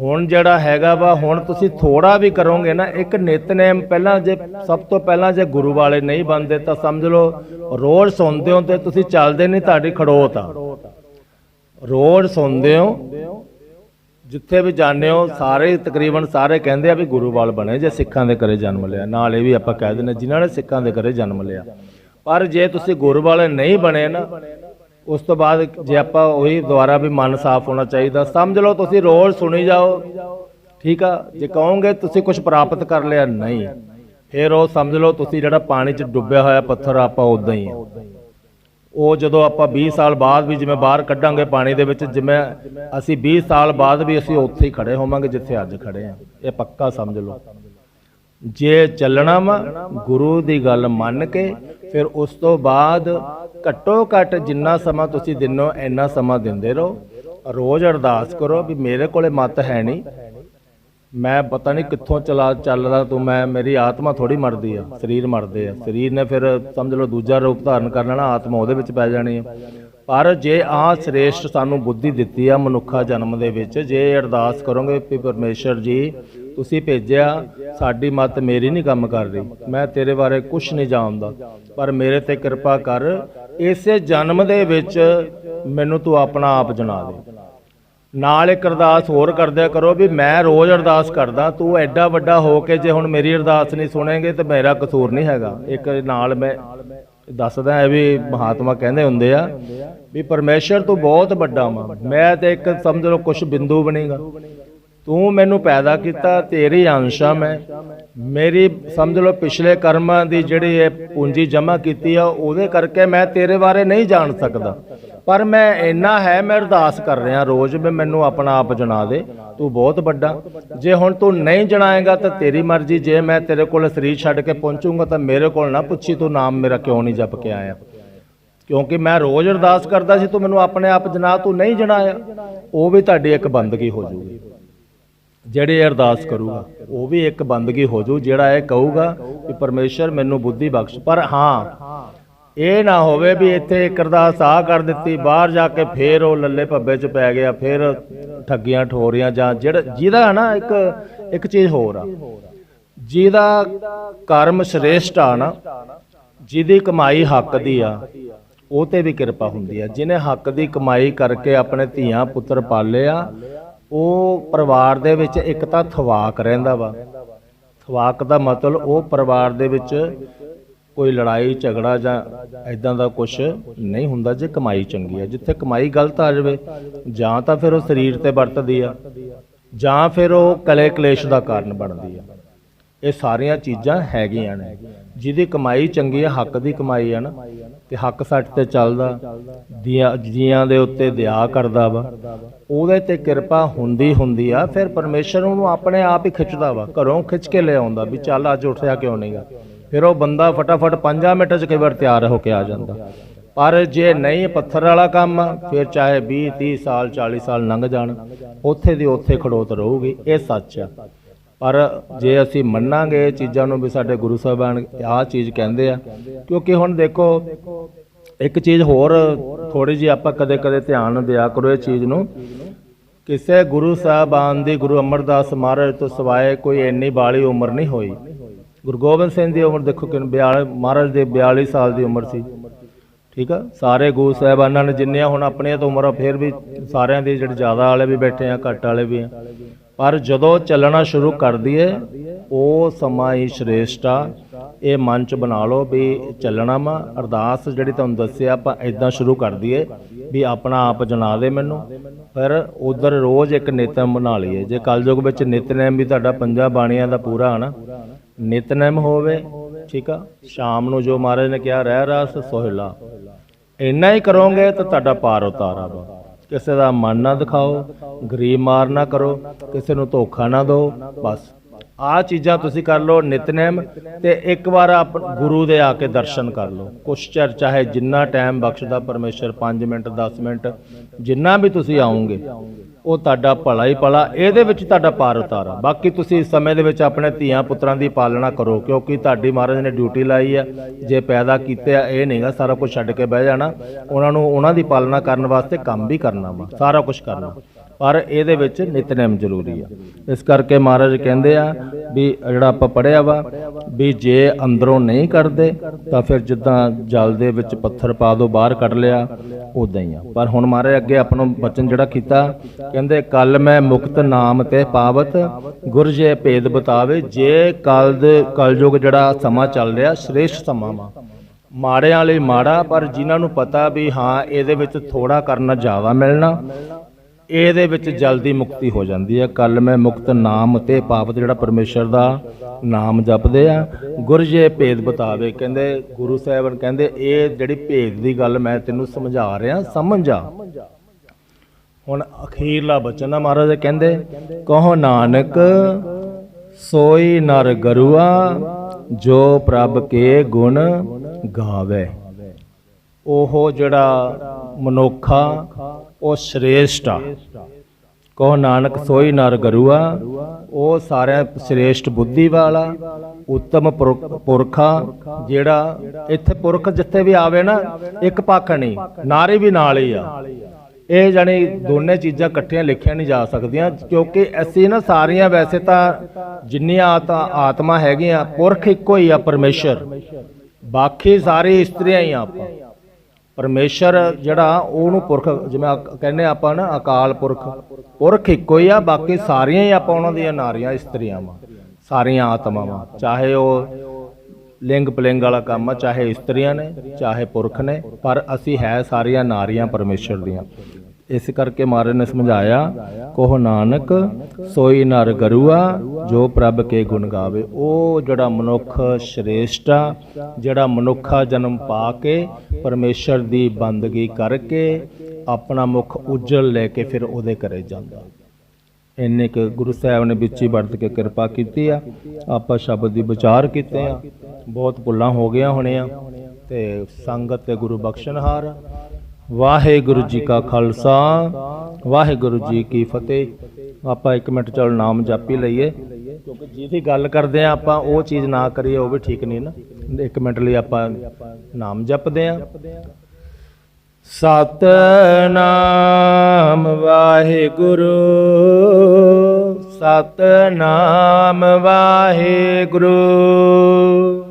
ਹੁਣ ਜਿਹੜਾ ਹੈਗਾ ਵਾ, ਹੁਣ ਤੁਸੀਂ ਥੋੜਾ ਵੀ ਕਰੋਗੇ ਨਾ, ਇੱਕ ਨਿਤਨੇਮ ਪਹਿਲਾਂ ਜੇ, ਸਭ ਤੋਂ ਪਹਿਲਾਂ ਜੇ ਗੁਰੂ ਵਾਲੇ ਨਹੀਂ ਬੰਦੇ ਤਾਂ ਸਮਝ ਲਓ, ਰੋਜ਼ ਸੁਣਦੇ ਹੋ ਤੇ ਤੁਸੀਂ ਚੱਲਦੇ ਨਹੀਂ ਤੁਹਾਡੀ ਖੜੋਤ ਆ। ਰੋਜ਼ ਸੁਣਦੇ ਹੋ ਜਿੱਥੇ ਵੀ ਜਾਂਦੇ ਹੋ, ਸਾਰੇ ਤਕਰੀਬਨ ਸਾਰੇ ਕਹਿੰਦੇ ਆ ਵੀ ਗੁਰੂਵਾਲ ਬਣੇ, ਜੇ ਸਿੱਖਾਂ ਦੇ ਘਰੇ ਜਨਮ ਲਿਆ। ਨਾਲ ਇਹ ਵੀ ਆਪਾਂ ਕਹਿ ਦਿੰਦੇ ਜਿਨ੍ਹਾਂ ਨੇ ਸਿੱਖਾਂ ਦੇ ਘਰੇ ਜਨਮ ਲਿਆ। ਪਰ ਜੇ ਤੁਸੀਂ ਗੁਰੂਵਾਲੇ ਨਹੀਂ ਬਣੇ ਨਾ, ਉਸ ਤੋਂ ਬਾਅਦ ਜੇ ਆਪਾਂ ਉਹੀ ਦੁਆਰਾ ਵੀ ਮਨ ਸਾਫ਼ ਹੋਣਾ ਚਾਹੀਦਾ। ਸਮਝ ਲਓ, ਤੁਸੀਂ ਰੋਜ਼ ਸੁਣੀ ਜਾਓ। ਠੀਕ ਆ? ਜੇ ਕਹੋਗੇ ਤੁਸੀਂ ਕੁਝ ਪ੍ਰਾਪਤ ਕਰ ਲਿਆ, ਨਹੀਂ। ਫਿਰ ਉਹ ਸਮਝ ਲਓ, ਤੁਸੀਂ ਜਿਹੜਾ ਪਾਣੀ 'ਚ ਡੁੱਬਿਆ ਹੋਇਆ ਪੱਥਰ, ਆਪਾਂ ਉਦਾਂ ਹੀ ਆ। ਉਹ ਜਦੋਂ ਆਪਾਂ 20 ਸਾਲ ਬਾਅਦ ਵੀ ਜਿਵੇਂ ਬਾਹਰ ਕੱਢਾਂਗੇ ਪਾਣੀ ਦੇ ਵਿੱਚ, ਜਿਵੇਂ ਅਸੀਂ 20 ਸਾਲ ਬਾਅਦ ਵੀ ਅਸੀਂ ਉੱਥੇ ਹੀ ਖੜੇ ਹੋਵਾਂਗੇ ਜਿੱਥੇ ਅੱਜ ਖੜੇ ਆ। ਇਹ ਪੱਕਾ ਸਮਝ ਲਓ। ਜੇ ਚੱਲਣਾ ਵਾ, ਗੁਰੂ ਦੀ ਗੱਲ ਮੰਨ ਕੇ, ਫਿਰ ਉਸ ਤੋਂ ਬਾਅਦ ਘੱਟੋ ਘੱਟ ਜਿੰਨਾ ਸਮਾਂ ਤੁਸੀਂ ਦਿਨੋਂ, ਇੰਨਾ ਸਮਾਂ ਦਿੰਦੇ ਰਹੋ। ਰੋਜ਼ ਅਰਦਾਸ ਕਰੋ ਵੀ ਮੇਰੇ ਕੋਲੇ ਮਤ ਹੈ ਨਹੀਂ। ਮੈਂ ਪਤਾ ਨਹੀਂ ਕਿੱਥੋਂ ਚਲਾ ਚੱਲਦਾ ਤੂੰ, ਮੈਂ, ਮੇਰੀ ਆਤਮਾ ਥੋੜੀ ਮਰਦੀ ਆ, ਸਰੀਰ ਮਰਦੇ ਆ। ਸਰੀਰ ਨੇ ਫਿਰ ਸਮਝ ਲਓ ਦੂਜਾ ਰੂਪ ਧਾਰਨ ਕਰ ਲੈਣਾ, ਆਤਮਾ ਉਹਦੇ ਵਿੱਚ ਪੈ ਜਾਣੀ ਆ। ਪਰ ਜੇ ਆ ਸ੍ਰੇਸ਼ਟ ਸਾਨੂੰ ਬੁੱਧੀ ਦਿੱਤੀ ਆ ਮਨੁੱਖਾ ਜਨਮ ਦੇ ਵਿੱਚ, ਜੇ ਅਰਦਾਸ ਕਰੋਗੇ ਵੀ ਪਰਮੇਸ਼ਰ ਜੀ, ਤੁਸੀਂ ਭੇਜਿਆ, ਸਾਡੀ ਮਤ ਮੇਰੀ ਨਹੀਂ ਕੰਮ ਕਰ ਰਹੀ, ਮੈਂ ਤੇਰੇ ਬਾਰੇ ਕੁਝ ਨਹੀਂ ਜਾਣਦਾ। ਪਰ ਮੇਰੇ ਤੇ ਕਿਰਪਾ ਕਰ, ਇਸੇ ਜਨਮ ਦੇ ਵਿੱਚ ਮੈਨੂੰ ਤੂੰ ਆਪਣਾ ਆਪ ਜਣਾ ਦੇ। ਨਾਲ ਇੱਕ ਅਰਦਾਸ ਹੋਰ ਕਰਦਿਆ ਕਰੋ ਵੀ ਮੈਂ ਰੋਜ਼ ਅਰਦਾਸ ਕਰਦਾ, ਤੂੰ ਐਡਾ ਵੱਡਾ ਹੋ ਕੇ ਜੇ ਹੁਣ ਮੇਰੀ ਅਰਦਾਸ ਨਹੀਂ ਸੁਣੇਗੇ ਤੇ ਮੇਰਾ ਕਸੂਰ ਨਹੀਂ ਹੈਗਾ। ਇੱਕ ਨਾਲ ਮੈਂ ਦੱਸਦਾ ਹੈ ਵੀ ਮਹਾਤਮਾ ਕਹਿੰਦੇ ਹੁੰਦੇ ਆ ਵੀ ਪਰਮੇਸ਼ਰ ਤੂੰ ਬਹੁਤ ਵੱਡਾ ਵਾ। ਮੈਂ ਤੇ ਇੱਕ ਸਮਝ ਲਓ ਕੁਛ ਬਿੰਦੂ ਬਣੇਗਾ। ਤੂੰ ਮੈਨੂੰ ਪੈਦਾ ਕੀਤਾ, ਤੇਰੀ ਅੰਸ਼ਾ ਮੈਂ। ਮੇਰੀ, ਸਮਝ ਲਓ, ਪਿਛਲੇ ਕਰਮਾਂ ਦੀ ਜਿਹੜੀ ਇਹ ਪੂੰਜੀ ਜਮ੍ਹਾਂ ਕੀਤੀ ਆ, ਉਹਦੇ ਕਰਕੇ ਮੈਂ ਤੇਰੇ ਬਾਰੇ ਨਹੀਂ ਜਾਣ ਸਕਦਾ। ਪਰ ਮੈਂ ਇੰਨਾ ਹੈ, ਮੈਂ ਅਰਦਾਸ ਕਰ ਰਿਹਾ ਰੋਜ਼ ਵੀ ਮੈਨੂੰ ਆਪਣਾ ਆਪ ਜਣਾ ਦੇ। ਤੂੰ ਬਹੁਤ ਵੱਡਾ। ਜੇ ਹੁਣ ਤੂੰ ਨਹੀਂ ਜਣਾਏਗਾ ਤਾਂ ਤੇਰੀ ਮਰਜ਼ੀ, ਜੇ ਮੈਂ ਤੇਰੇ ਕੋਲ ਸਰੀਰ ਛੱਡ ਕੇ ਪਹੁੰਚੂੰਗਾ ਤਾਂ ਮੇਰੇ ਕੋਲ ਨਾ ਪੁੱਛੀ ਤੂੰ ਨਾਮ ਮੇਰਾ ਕਿਉਂ ਨਹੀਂ ਜਪ ਕੇ ਆਇਆ। ਕਿਉਂਕਿ ਮੈਂ ਰੋਜ਼ ਅਰਦਾਸ ਕਰਦਾ ਸੀ, ਤੂੰ ਮੈਨੂੰ ਆਪਣੇ ਆਪ ਜਨਾ ਤੂੰ ਨਹੀਂ ਜਣਾਇਆ। ਉਹ ਵੀ ਤੁਹਾਡੀ ਇੱਕ ਬੰਦਗੀ ਹੋ ਜੂਗੀ। ਜਿਹੜੇ ਅਰਦਾਸ ਕਰੂਗਾ, ਉਹ ਵੀ ਇੱਕ ਬੰਦਗੀ ਹੋ ਜੂ ਜਿਹੜਾ ਇਹ ਕਹੂਗਾ ਕਿ ਪਰਮੇਸ਼ਰ ਮੈਨੂੰ ਬੁੱਧੀ ਬਖਸ਼। ਪਰ ਹਾਂ, ਇਹ ਨਾ ਹੋਵੇ ਵੀ ਇੱਥੇ ਇੱਕ ਅਰਦਾਸ ਆ ਕਰ ਦਿੱਤੀ, ਬਾਹਰ ਜਾ ਕੇ ਫੇਰ ਉਹ ਲੱਲੇ ਭੱਬੇ ਚ ਪੈ ਗਿਆ, ਫੇਰ ਠੱਗੀਆਂ, ਠੋਰੀਆਂ ਜਾਂ ਜਿਹੜਾ, ਜਿਹਦਾ ਨਾ ਇੱਕ ਇੱਕ ਚੀਜ਼ ਹੋਰ ਆ। ਜਿਹਦਾ ਕਰਮ ਸ੍ਰੇਸ਼ਟ ਆ ਨਾ, ਜਿਹਦੀ ਕਮਾਈ ਹੱਕ ਦੀ ਆ, ਉਹ ਤੇ ਵੀ ਕਿਰਪਾ ਹੁੰਦੀ ਆ। ਜਿਹਨੇ ਹੱਕ ਦੀ ਕਮਾਈ ਕਰਕੇ ਆਪਣੇ ਧੀਆਂ, ਪੁੱਤਰ ਪਾਲੇ ਆ ਉਹ ਪਰਿਵਾਰ ਦੇ ਵਿੱਚ ਇੱਕ ਤਾਂ ਥਵਾਕ ਰਹਿੰਦਾ ਵਾ। ਥਵਾਕ ਦਾ ਮਤਲਬ ਉਹ ਪਰਿਵਾਰ ਦੇ ਵਿੱਚ ਕੋਈ ਲੜਾਈ, ਝਗੜਾ ਜਾਂ ਐਦਾਂ ਦਾ ਕੁਝ ਨਹੀਂ ਹੁੰਦਾ ਜੇ ਕਮਾਈ ਚੰਗੀ ਹੈ ਜਿੱਥੇ ਕਮਾਈ ਗਲਤ ਆ ਜਾਵੇ, ਜਾਂ ਤਾਂ ਫਿਰ ਉਹ ਸਰੀਰ ਤੇ ਵਰਤਦੀ ਆ, ਜਾਂ ਫਿਰ ਉਹ ਕਲੇ ਕਲੇਸ਼ ਦਾ ਕਾਰਨ ਬਣਦੀ ਆ। ਇਹ ਸਾਰੀਆਂ ਚੀਜ਼ਾਂ ਹੈਗੀਆਂ ਨੇ। ਜਿਹਦੀ ਕਮਾਈ ਚੰਗੀ ਆ, ਹੱਕ ਦੀ ਕਮਾਈ ਆ ਨਾ। ਤੇ ਹੱਕ ਸੱਚ ਤੇ ਚੱਲਦਾ, ਦੀਆਂ ਜੀਆਂ ਦੇ ਉੱਤੇ ਦਇਆ ਕਰਦਾ ਵਾ। ਉਹਦੇ ਤੇ ਕਿਰਪਾ ਹੁੰਦੀ ਹੁੰਦੀ ਆ, ਫਿਰ ਪਰਮੇਸ਼ਰ ਉਹਨੂੰ ਆਪਣੇ ਆਪ ਹੀ ਖਿੱਚਦਾ ਵਾ, ਘਰੋਂ ਖਿੱਚ ਕੇ ਲੈ ਆਉਂਦਾ ਵੀ ਚੱਲ ਅੱਜ ਉੱਠਿਆ ਕਿਉਂ ਨਹੀਂਗਾ। ਫਿਰ ਉਹ ਬੰਦਾ ਫਟਾਫਟ 5 ਮਿੰਟ 'ਚ ਕਈ ਵਾਰ ਤਿਆਰ ਹੋ ਕੇ ਆ ਜਾਂਦਾ। ਪਰ ਜੇ ਨਹੀਂ ਪੱਥਰ ਵਾਲਾ ਕੰਮ, ਫਿਰ ਚਾਹੇ 20 30 ਸਾਲ 40 ਸਾਲ ਲੰਘ ਜਾਣ, ਉੱਥੇ ਦੀ ਉੱਥੇ ਖੜੋਤ ਰਹੂਗੀ, ਇਹ ਸੱਚ ਆ। ਪਰ ਜੇ ਅਸੀਂ ਮੰਨਾਂਗੇ ਇਹ ਚੀਜ਼ਾਂ ਨੂੰ ਵੀ ਸਾਡੇ ਗੁਰੂ ਸਾਹਿਬਾਨ ਆਹ ਚੀਜ਼ ਕਹਿੰਦੇ ਆ, ਕਿਉਂਕਿ ਹੁਣ ਦੇਖੋ, ਇੱਕ ਚੀਜ਼ ਹੋਰ ਥੋੜੀ ਜਿਹੀ ਆਪਾਂ ਕਦੇ-ਕਦੇ ਧਿਆਨ ਦਿਆ ਕਰੋ ਇਹ ਚੀਜ਼ ਨੂੰ। ਕਿਸੇ ਗੁਰੂ ਸਾਹਿਬਾਨ ਦੀ ਗੁਰੂ ਅਮਰਦਾਸ ਮਹਾਰਾਜ ਤੋਂ ਸਿਵਾਏ ਕੋਈ ਇੰਨੀ ਬਾਲੀ ਉਮਰ ਨਹੀਂ ਹੋਈ। ਗੁਰੂ ਗੋਬਿੰਦ ਸਿੰਘ ਦੀ ਉਮਰ ਦੇਖੋ ਕਿ 42 ਮਹਾਰਾਜ ਦੇ 42 ਸਾਲ ਦੀ ਉਮਰ ਸੀ। ਠੀਕ ਆ? ਸਾਰੇ ਗੁਰੂ ਸਾਹਿਬਾਨਾਂ ਨੇ ਜਿੰਨੀਆਂ ਹੁਣ ਆਪਣੀਆਂ ਤਾਂ ਉਮਰਾਂ, ਫਿਰ ਵੀ ਸਾਰਿਆਂ ਦੀ ਜਿਹੜੇ ਜ਼ਿਆਦਾ ਵਾਲੇ ਵੀ ਬੈਠੇ ਆ, ਘੱਟ ਵਾਲੇ ਵੀ ਆ। ਪਰ ਜਦੋਂ ਚੱਲਣਾ ਸ਼ੁਰੂ ਕਰ ਦਈਏ, ਉਹ ਸਮਾਂ ਹੀ ਸ਼੍ਰੇਸ਼ਟ ਆ। ਇਹ ਮਨ ਚ ਬਣਾ ਲਓ ਵੀ ਚੱਲਣਾ ਵਾ। ਅਰਦਾਸ ਜਿਹੜੀ ਤੁਹਾਨੂੰ ਦੱਸਿਆ, ਆਪਾਂ ਇਦਾਂ ਸ਼ੁਰੂ ਕਰ ਦਈਏ ਵੀ ਆਪਣਾ ਆਪ ਜਣਾ ਦੇ ਮੈਨੂੰ। ਫਿਰ ਉਧਰ ਰੋਜ਼ ਇੱਕ ਨਿਤਨੇਮ ਬਣਾ ਲਈਏ। ਜੇ ਕਲਯੁਗ ਵਿੱਚ ਨਿਤਨੇਮ ਵੀ ਤੁਹਾਡਾ ਪੰਜਾਂ ਬਾਣੀਆਂ ਦਾ ਪੂਰਾ ਹਨਾ, ਨਿਤਨੇਮ ਹੋਵੇ ਠੀਕ ਆ? ਸ਼ਾਮ ਨੂੰ ਜੋ ਮਹਾਰਾਜ ਨੇ ਕਿਹਾ, ਰਹਿ ਰਸ ਸੋਹਿਲਾ। ਇੰਨਾ ਹੀ ਕਰੋਗੇ ਤਾਂ ਤੁਹਾਡਾ ਪਾਰ ਉਤਾਰਾ ਵਾ। ਕਿਸੇ ਦਾ ਮਨ ਨਾ ਦਿਖਾਓ, ਗਰੀਬ ਮਾਰ ਨਾ ਕਰੋ, ਕਿਸੇ ਨੂੰ ਧੋਖਾ ਨਾ ਦਿਓ, ਬਸ। ਆ ਚੀਜ਼ਾਂ ਤੁਸੀਂ ਕਰ ਲਓ, ਨਿਤਨੇਮ, ਤੇ ਇੱਕ ਵਾਰ ਆਪ ਗੁਰੂ ਦੇ ਆ ਕੇ ਦਰਸ਼ਨ ਕਰ ਲਓ। ਕੁਛ ਚਿਰ ਚਾਹੇ ਜਿੰਨਾ ਟਾਈਮ ਬਖਸ਼ਦਾ ਪਰਮੇਸ਼ਰ 5 ਮਿੰਟ 10 ਮਿੰਟ, ਜਿੰਨਾ ਵੀ ਤੁਸੀਂ ਆਉਂਗੇ। ਉਹ ਤੁਹਾਡਾ ਭਲਾ ਹੀ ਭਲਾ, ਇਹਦੇ ਵਿੱਚ ਤੁਹਾਡਾ ਪਾਰ ਉਤਾਰਾ। ਬਾਕੀ ਤੁਸੀਂ ਇਸ ਸਮੇਂ ਦੇ ਵਿੱਚ ਆਪਣੇ ਧੀਆਂ ਪੁੱਤਰਾਂ ਦੀ ਪਾਲਣਾ ਕਰੋ, ਕਿਉਂਕਿ ਤੁਹਾਡੀ ਮਹਾਰਾਜ ਨੇ ਡਿਊਟੀ ਲਾਈ ਆ। ਜੇ ਪੈਦਾ ਕੀਤੇ ਆ, ਇਹ ਨਹੀਂਗਾ ਸਾਰਾ ਕੁਝ ਛੱਡ ਕੇ ਬਹਿ ਜਾਣਾ। ਉਹਨਾਂ ਨੂੰ, ਉਹਨਾਂ ਦੀ ਪਾਲਣਾ ਕਰਨ ਵਾਸਤੇ ਕੰਮ ਵੀ ਕਰਨਾ ਵਾ, ਸਾਰਾ ਕੁਝ ਕਰਨਾ। ਪਰ ਇਹਦੇ ਵਿੱਚ ਨਿਤਨੇਮ ਜ਼ਰੂਰੀ ਆ। ਇਸ ਕਰਕੇ ਮਹਾਰਾਜ ਕਹਿੰਦੇ ਆ ਵੀ ਜਿਹੜਾ ਆਪਾਂ ਪੜਿਆ ਵਾ, ਵੀ ਜੇ ਅੰਦਰੋਂ ਨਹੀਂ ਕਰਦੇ, ਤਾਂ ਫਿਰ ਜਿੱਦਾਂ ਜਲ ਦੇ ਵਿੱਚ ਪੱਥਰ ਪਾ ਦੋ, ਬਾਹਰ ਕੱਢ ਲਿਆ ਉਦਾਂ ਹੀ ਆ। ਪਰ ਹੁਣ ਮਹਾਰਾਜ ਅੱਗੇ ਆਪਣਾ ਨੂੰ ਬਚਨ ਜਿਹੜਾ ਕੀਤਾ, ਕਹਿੰਦੇ, ਕੱਲ ਮੈਂ ਮੁਕਤ ਨਾਮ ਤੇ ਪਾਵਤ, ਗੁਰ ਜੇ ਭੇਦ ਬਤਾਵੇ, ਜੇ ਕਲ ਦੇ ਕਲਯੁਗ ਜਿਹੜਾ ਸਮਾਂ ਚੱਲ ਰਿਹਾ, ਸ੍ਰੇਸ਼ਟ ਸਮਾਂ ਵਾ। ਮਾੜਿਆਂ ਲਈ ਮਾੜਾ, ਪਰ ਜਿਨ੍ਹਾਂ ਨੂੰ ਪਤਾ ਵੀ ਹਾਂ, ਇਹਦੇ ਵਿੱਚ ਥੋੜਾ ਕਰਨਾ ਜ਼ਿਆਦਾ ਮਿਲਣਾ ਇਹਦੇ ਵਿੱਚ ਜਲਦੀ ਮੁਕਤੀ ਹੋ ਜਾਂਦੀ ਹੈ। ਕੱਲ ਮੈਂ ਮੁਕਤ ਨਾਮ ਤੇ ਪਾਵਤ ਜਿਹੜਾ ਪਰਮੇਸ਼ਰ ਦਾ ਨਾਮ ਜਪਦੇ ਆ, ਗੁਰ ਜੇ ਭੇਦ ਬਤਾਵੇ, ਕਹਿੰਦੇ, ਗੁਰੂ ਸਾਹਿਬਾਨ ਕਹਿੰਦੇ, ਇਹ ਜਿਹੜੀ ਭੇਦ ਦੀ ਗੱਲ ਮੈਂ ਤੈਨੂੰ ਸਮਝਾ ਰਿਹਾ, ਸਮਝ ਆ। ਹੁਣ ਅਖੀਰਲਾ ਬਚਨ ਆ ਮਹਾਰਾਜ ਕਹਿੰਦੇ, ਕਹੋ ਨਾਨਕ, ਸੋਈ ਨਰ ਗਰੂਆ, ਜੋ ਪ੍ਰਭ ਕੇ ਗੁਣ ਗਾਵੇ। ਉਹ ਜਿਹੜਾ ਮਨੋਖਾ, ਉਹ ਸ਼੍ਰੇਸ਼ਟ ਆ। ਕਹੋ ਨਾਨਕ ਸੋਈ ਨਰ ਗਰੂਆ, ਉਹ ਸਾਰਿਆਂ ਸ਼੍ਰੇਸ਼ਟ ਬੁੱਧੀ ਵਾਲਾ ਉੱਤਮ ਪੁਰਖ- ਪੁਰਖਾ, ਜਿਹੜਾ ਇੱਥੇ ਪੁਰਖ ਜਿੱਥੇ ਵੀ ਆਵੇ ਨਾ, ਇੱਕ ਪੱਖ ਨਹੀਂ, ਨਾਰੇ ਵੀ ਨਾਲ ਹੀ ਆ। ਇਹ ਜਾਨੀ ਦੋਨੇ ਚੀਜ਼ਾਂ ਇਕੱਠੀਆਂ ਲਿਖੀਆਂ ਨਹੀਂ ਜਾ ਸਕਦੀਆਂ, ਕਿਉਂਕਿ ਅਸੀਂ ਨਾ ਸਾਰੀਆਂ ਵੈਸੇ ਤਾਂ ਜਿੰਨੀਆਂ ਆਤਾ ਆਤਮਾ ਹੈਗੀਆਂ, ਪੁਰਖ ਇੱਕੋ ਹੀ ਆ ਪਰਮੇਸ਼ਰ। ਬਾਕੀ ਸਾਰੇ ਇਸਤਰੀਆਂ ਹੀ ਆਪਾਂ। ਪਰਮੇਸ਼ਰ ਜਿਹੜਾ ਉਹਨੂੰ ਪੁਰਖ, ਜਿਵੇਂ ਆ- ਕਹਿੰਦੇ ਆਪਾਂ ਨਾ, ਅਕਾਲ ਪੁਰਖ। ਪੁਰਖ ਇੱਕੋ ਹੀ ਆ, ਬਾਕੀ ਸਾਰੀਆਂ ਹੀ ਆਪਾਂ ਉਹਨਾਂ ਦੀਆਂ ਨਾਰੀਆਂ, ਇਸਤਰੀਆਂ ਵਾ, ਸਾਰੀਆਂ ਆਤਮਾਵਾਂ ਚਾਹੇ ਉਹ ਲਿੰਗ ਪਲਿੰਗ ਵਾਲਾ ਕੰਮ ਆ, ਚਾਹੇ ਇਸਤਰੀਆਂ ਨੇ, ਚਾਹੇ ਪੁਰਖ ਨੇ, ਪਰ ਅਸੀਂ ਹੈ ਸਾਰੀਆਂ ਨਾਰੀਆਂ ਪਰਮੇਸ਼ਰ ਦੀਆਂ। ਇਸ ਕਰਕੇ ਮਹਾਰਾਜ ਨੇ ਸਮਝਾਇਆ, ਕੋਹ ਨਾਨਕ, ਸੋਈ ਨਰ ਗਰੂਆ, ਜੋ ਪ੍ਰਭ ਕੇ ਗੁਣ ਗਾਵੇ। ਉਹ ਜਿਹੜਾ ਮਨੁੱਖ ਸ਼੍ਰੇਸ਼ਟ ਆ, ਜਿਹੜਾ ਮਨੁੱਖਾ ਜਨਮ ਪਾ ਕੇ ਪਰਮੇਸ਼ਰ ਦੀ ਬੰਦਗੀ ਕਰਕੇ ਆਪਣਾ ਮੁਖ ਉਜਲ ਲੈ ਕੇ ਫਿਰ ਉਹਦੇ ਘਰੇ ਜਾਂਦਾ। ਇੰਨੇ ਕੁ ਗੁਰੂ ਸਾਹਿਬ ਨੇ ਵਿੱਚ ਹੀ ਵਰਤ ਕੇ ਕਿਰਪਾ ਕੀਤੀ ਆ। ਆਪਾਂ ਸ਼ਬਦ ਦੀ ਵਿਚਾਰ ਕੀਤੇ ਆ। ਬਹੁਤ ਭੁੱਲਾਂ ਹੋ ਗਈਆਂ ਹੋਣੀਆਂ। ਤੇ ਸੰਗਤ ਤੇ ਗੁਰੂ ਬਖਸ਼ਣਹਾਰ। ਵਾਹਿਗੁਰੂ ਜੀ ਕਾ ਖਾਲਸਾ, ਵਾਹਿਗੁਰੂ ਜੀ ਕੀ ਫਤਿਹ। ਆਪਾਂ ਇੱਕ ਮਿੰਟ ਚਲ ਨਾਮ ਜਪ ਹੀ ਲਈਏ। ਕਿਉਂਕਿ ਜਿਹਦੀ ਗੱਲ ਕਰਦੇ ਆ, ਆਪਾਂ ਉਹ ਚੀਜ਼ ਨਾ ਕਰੀਏ, ਉਹ ਵੀ ਠੀਕ ਨਹੀਂ ਨਾ। ਇੱਕ ਮਿੰਟ ਲਈ ਆਪਾਂ ਨਾਮ ਜਪਦੇ ਆ। ਸਤਨਾਮ ਵਾਹਿਗੁਰੂ ਸਤਨਾਮ ਵਾਹਿਗੁਰੂ।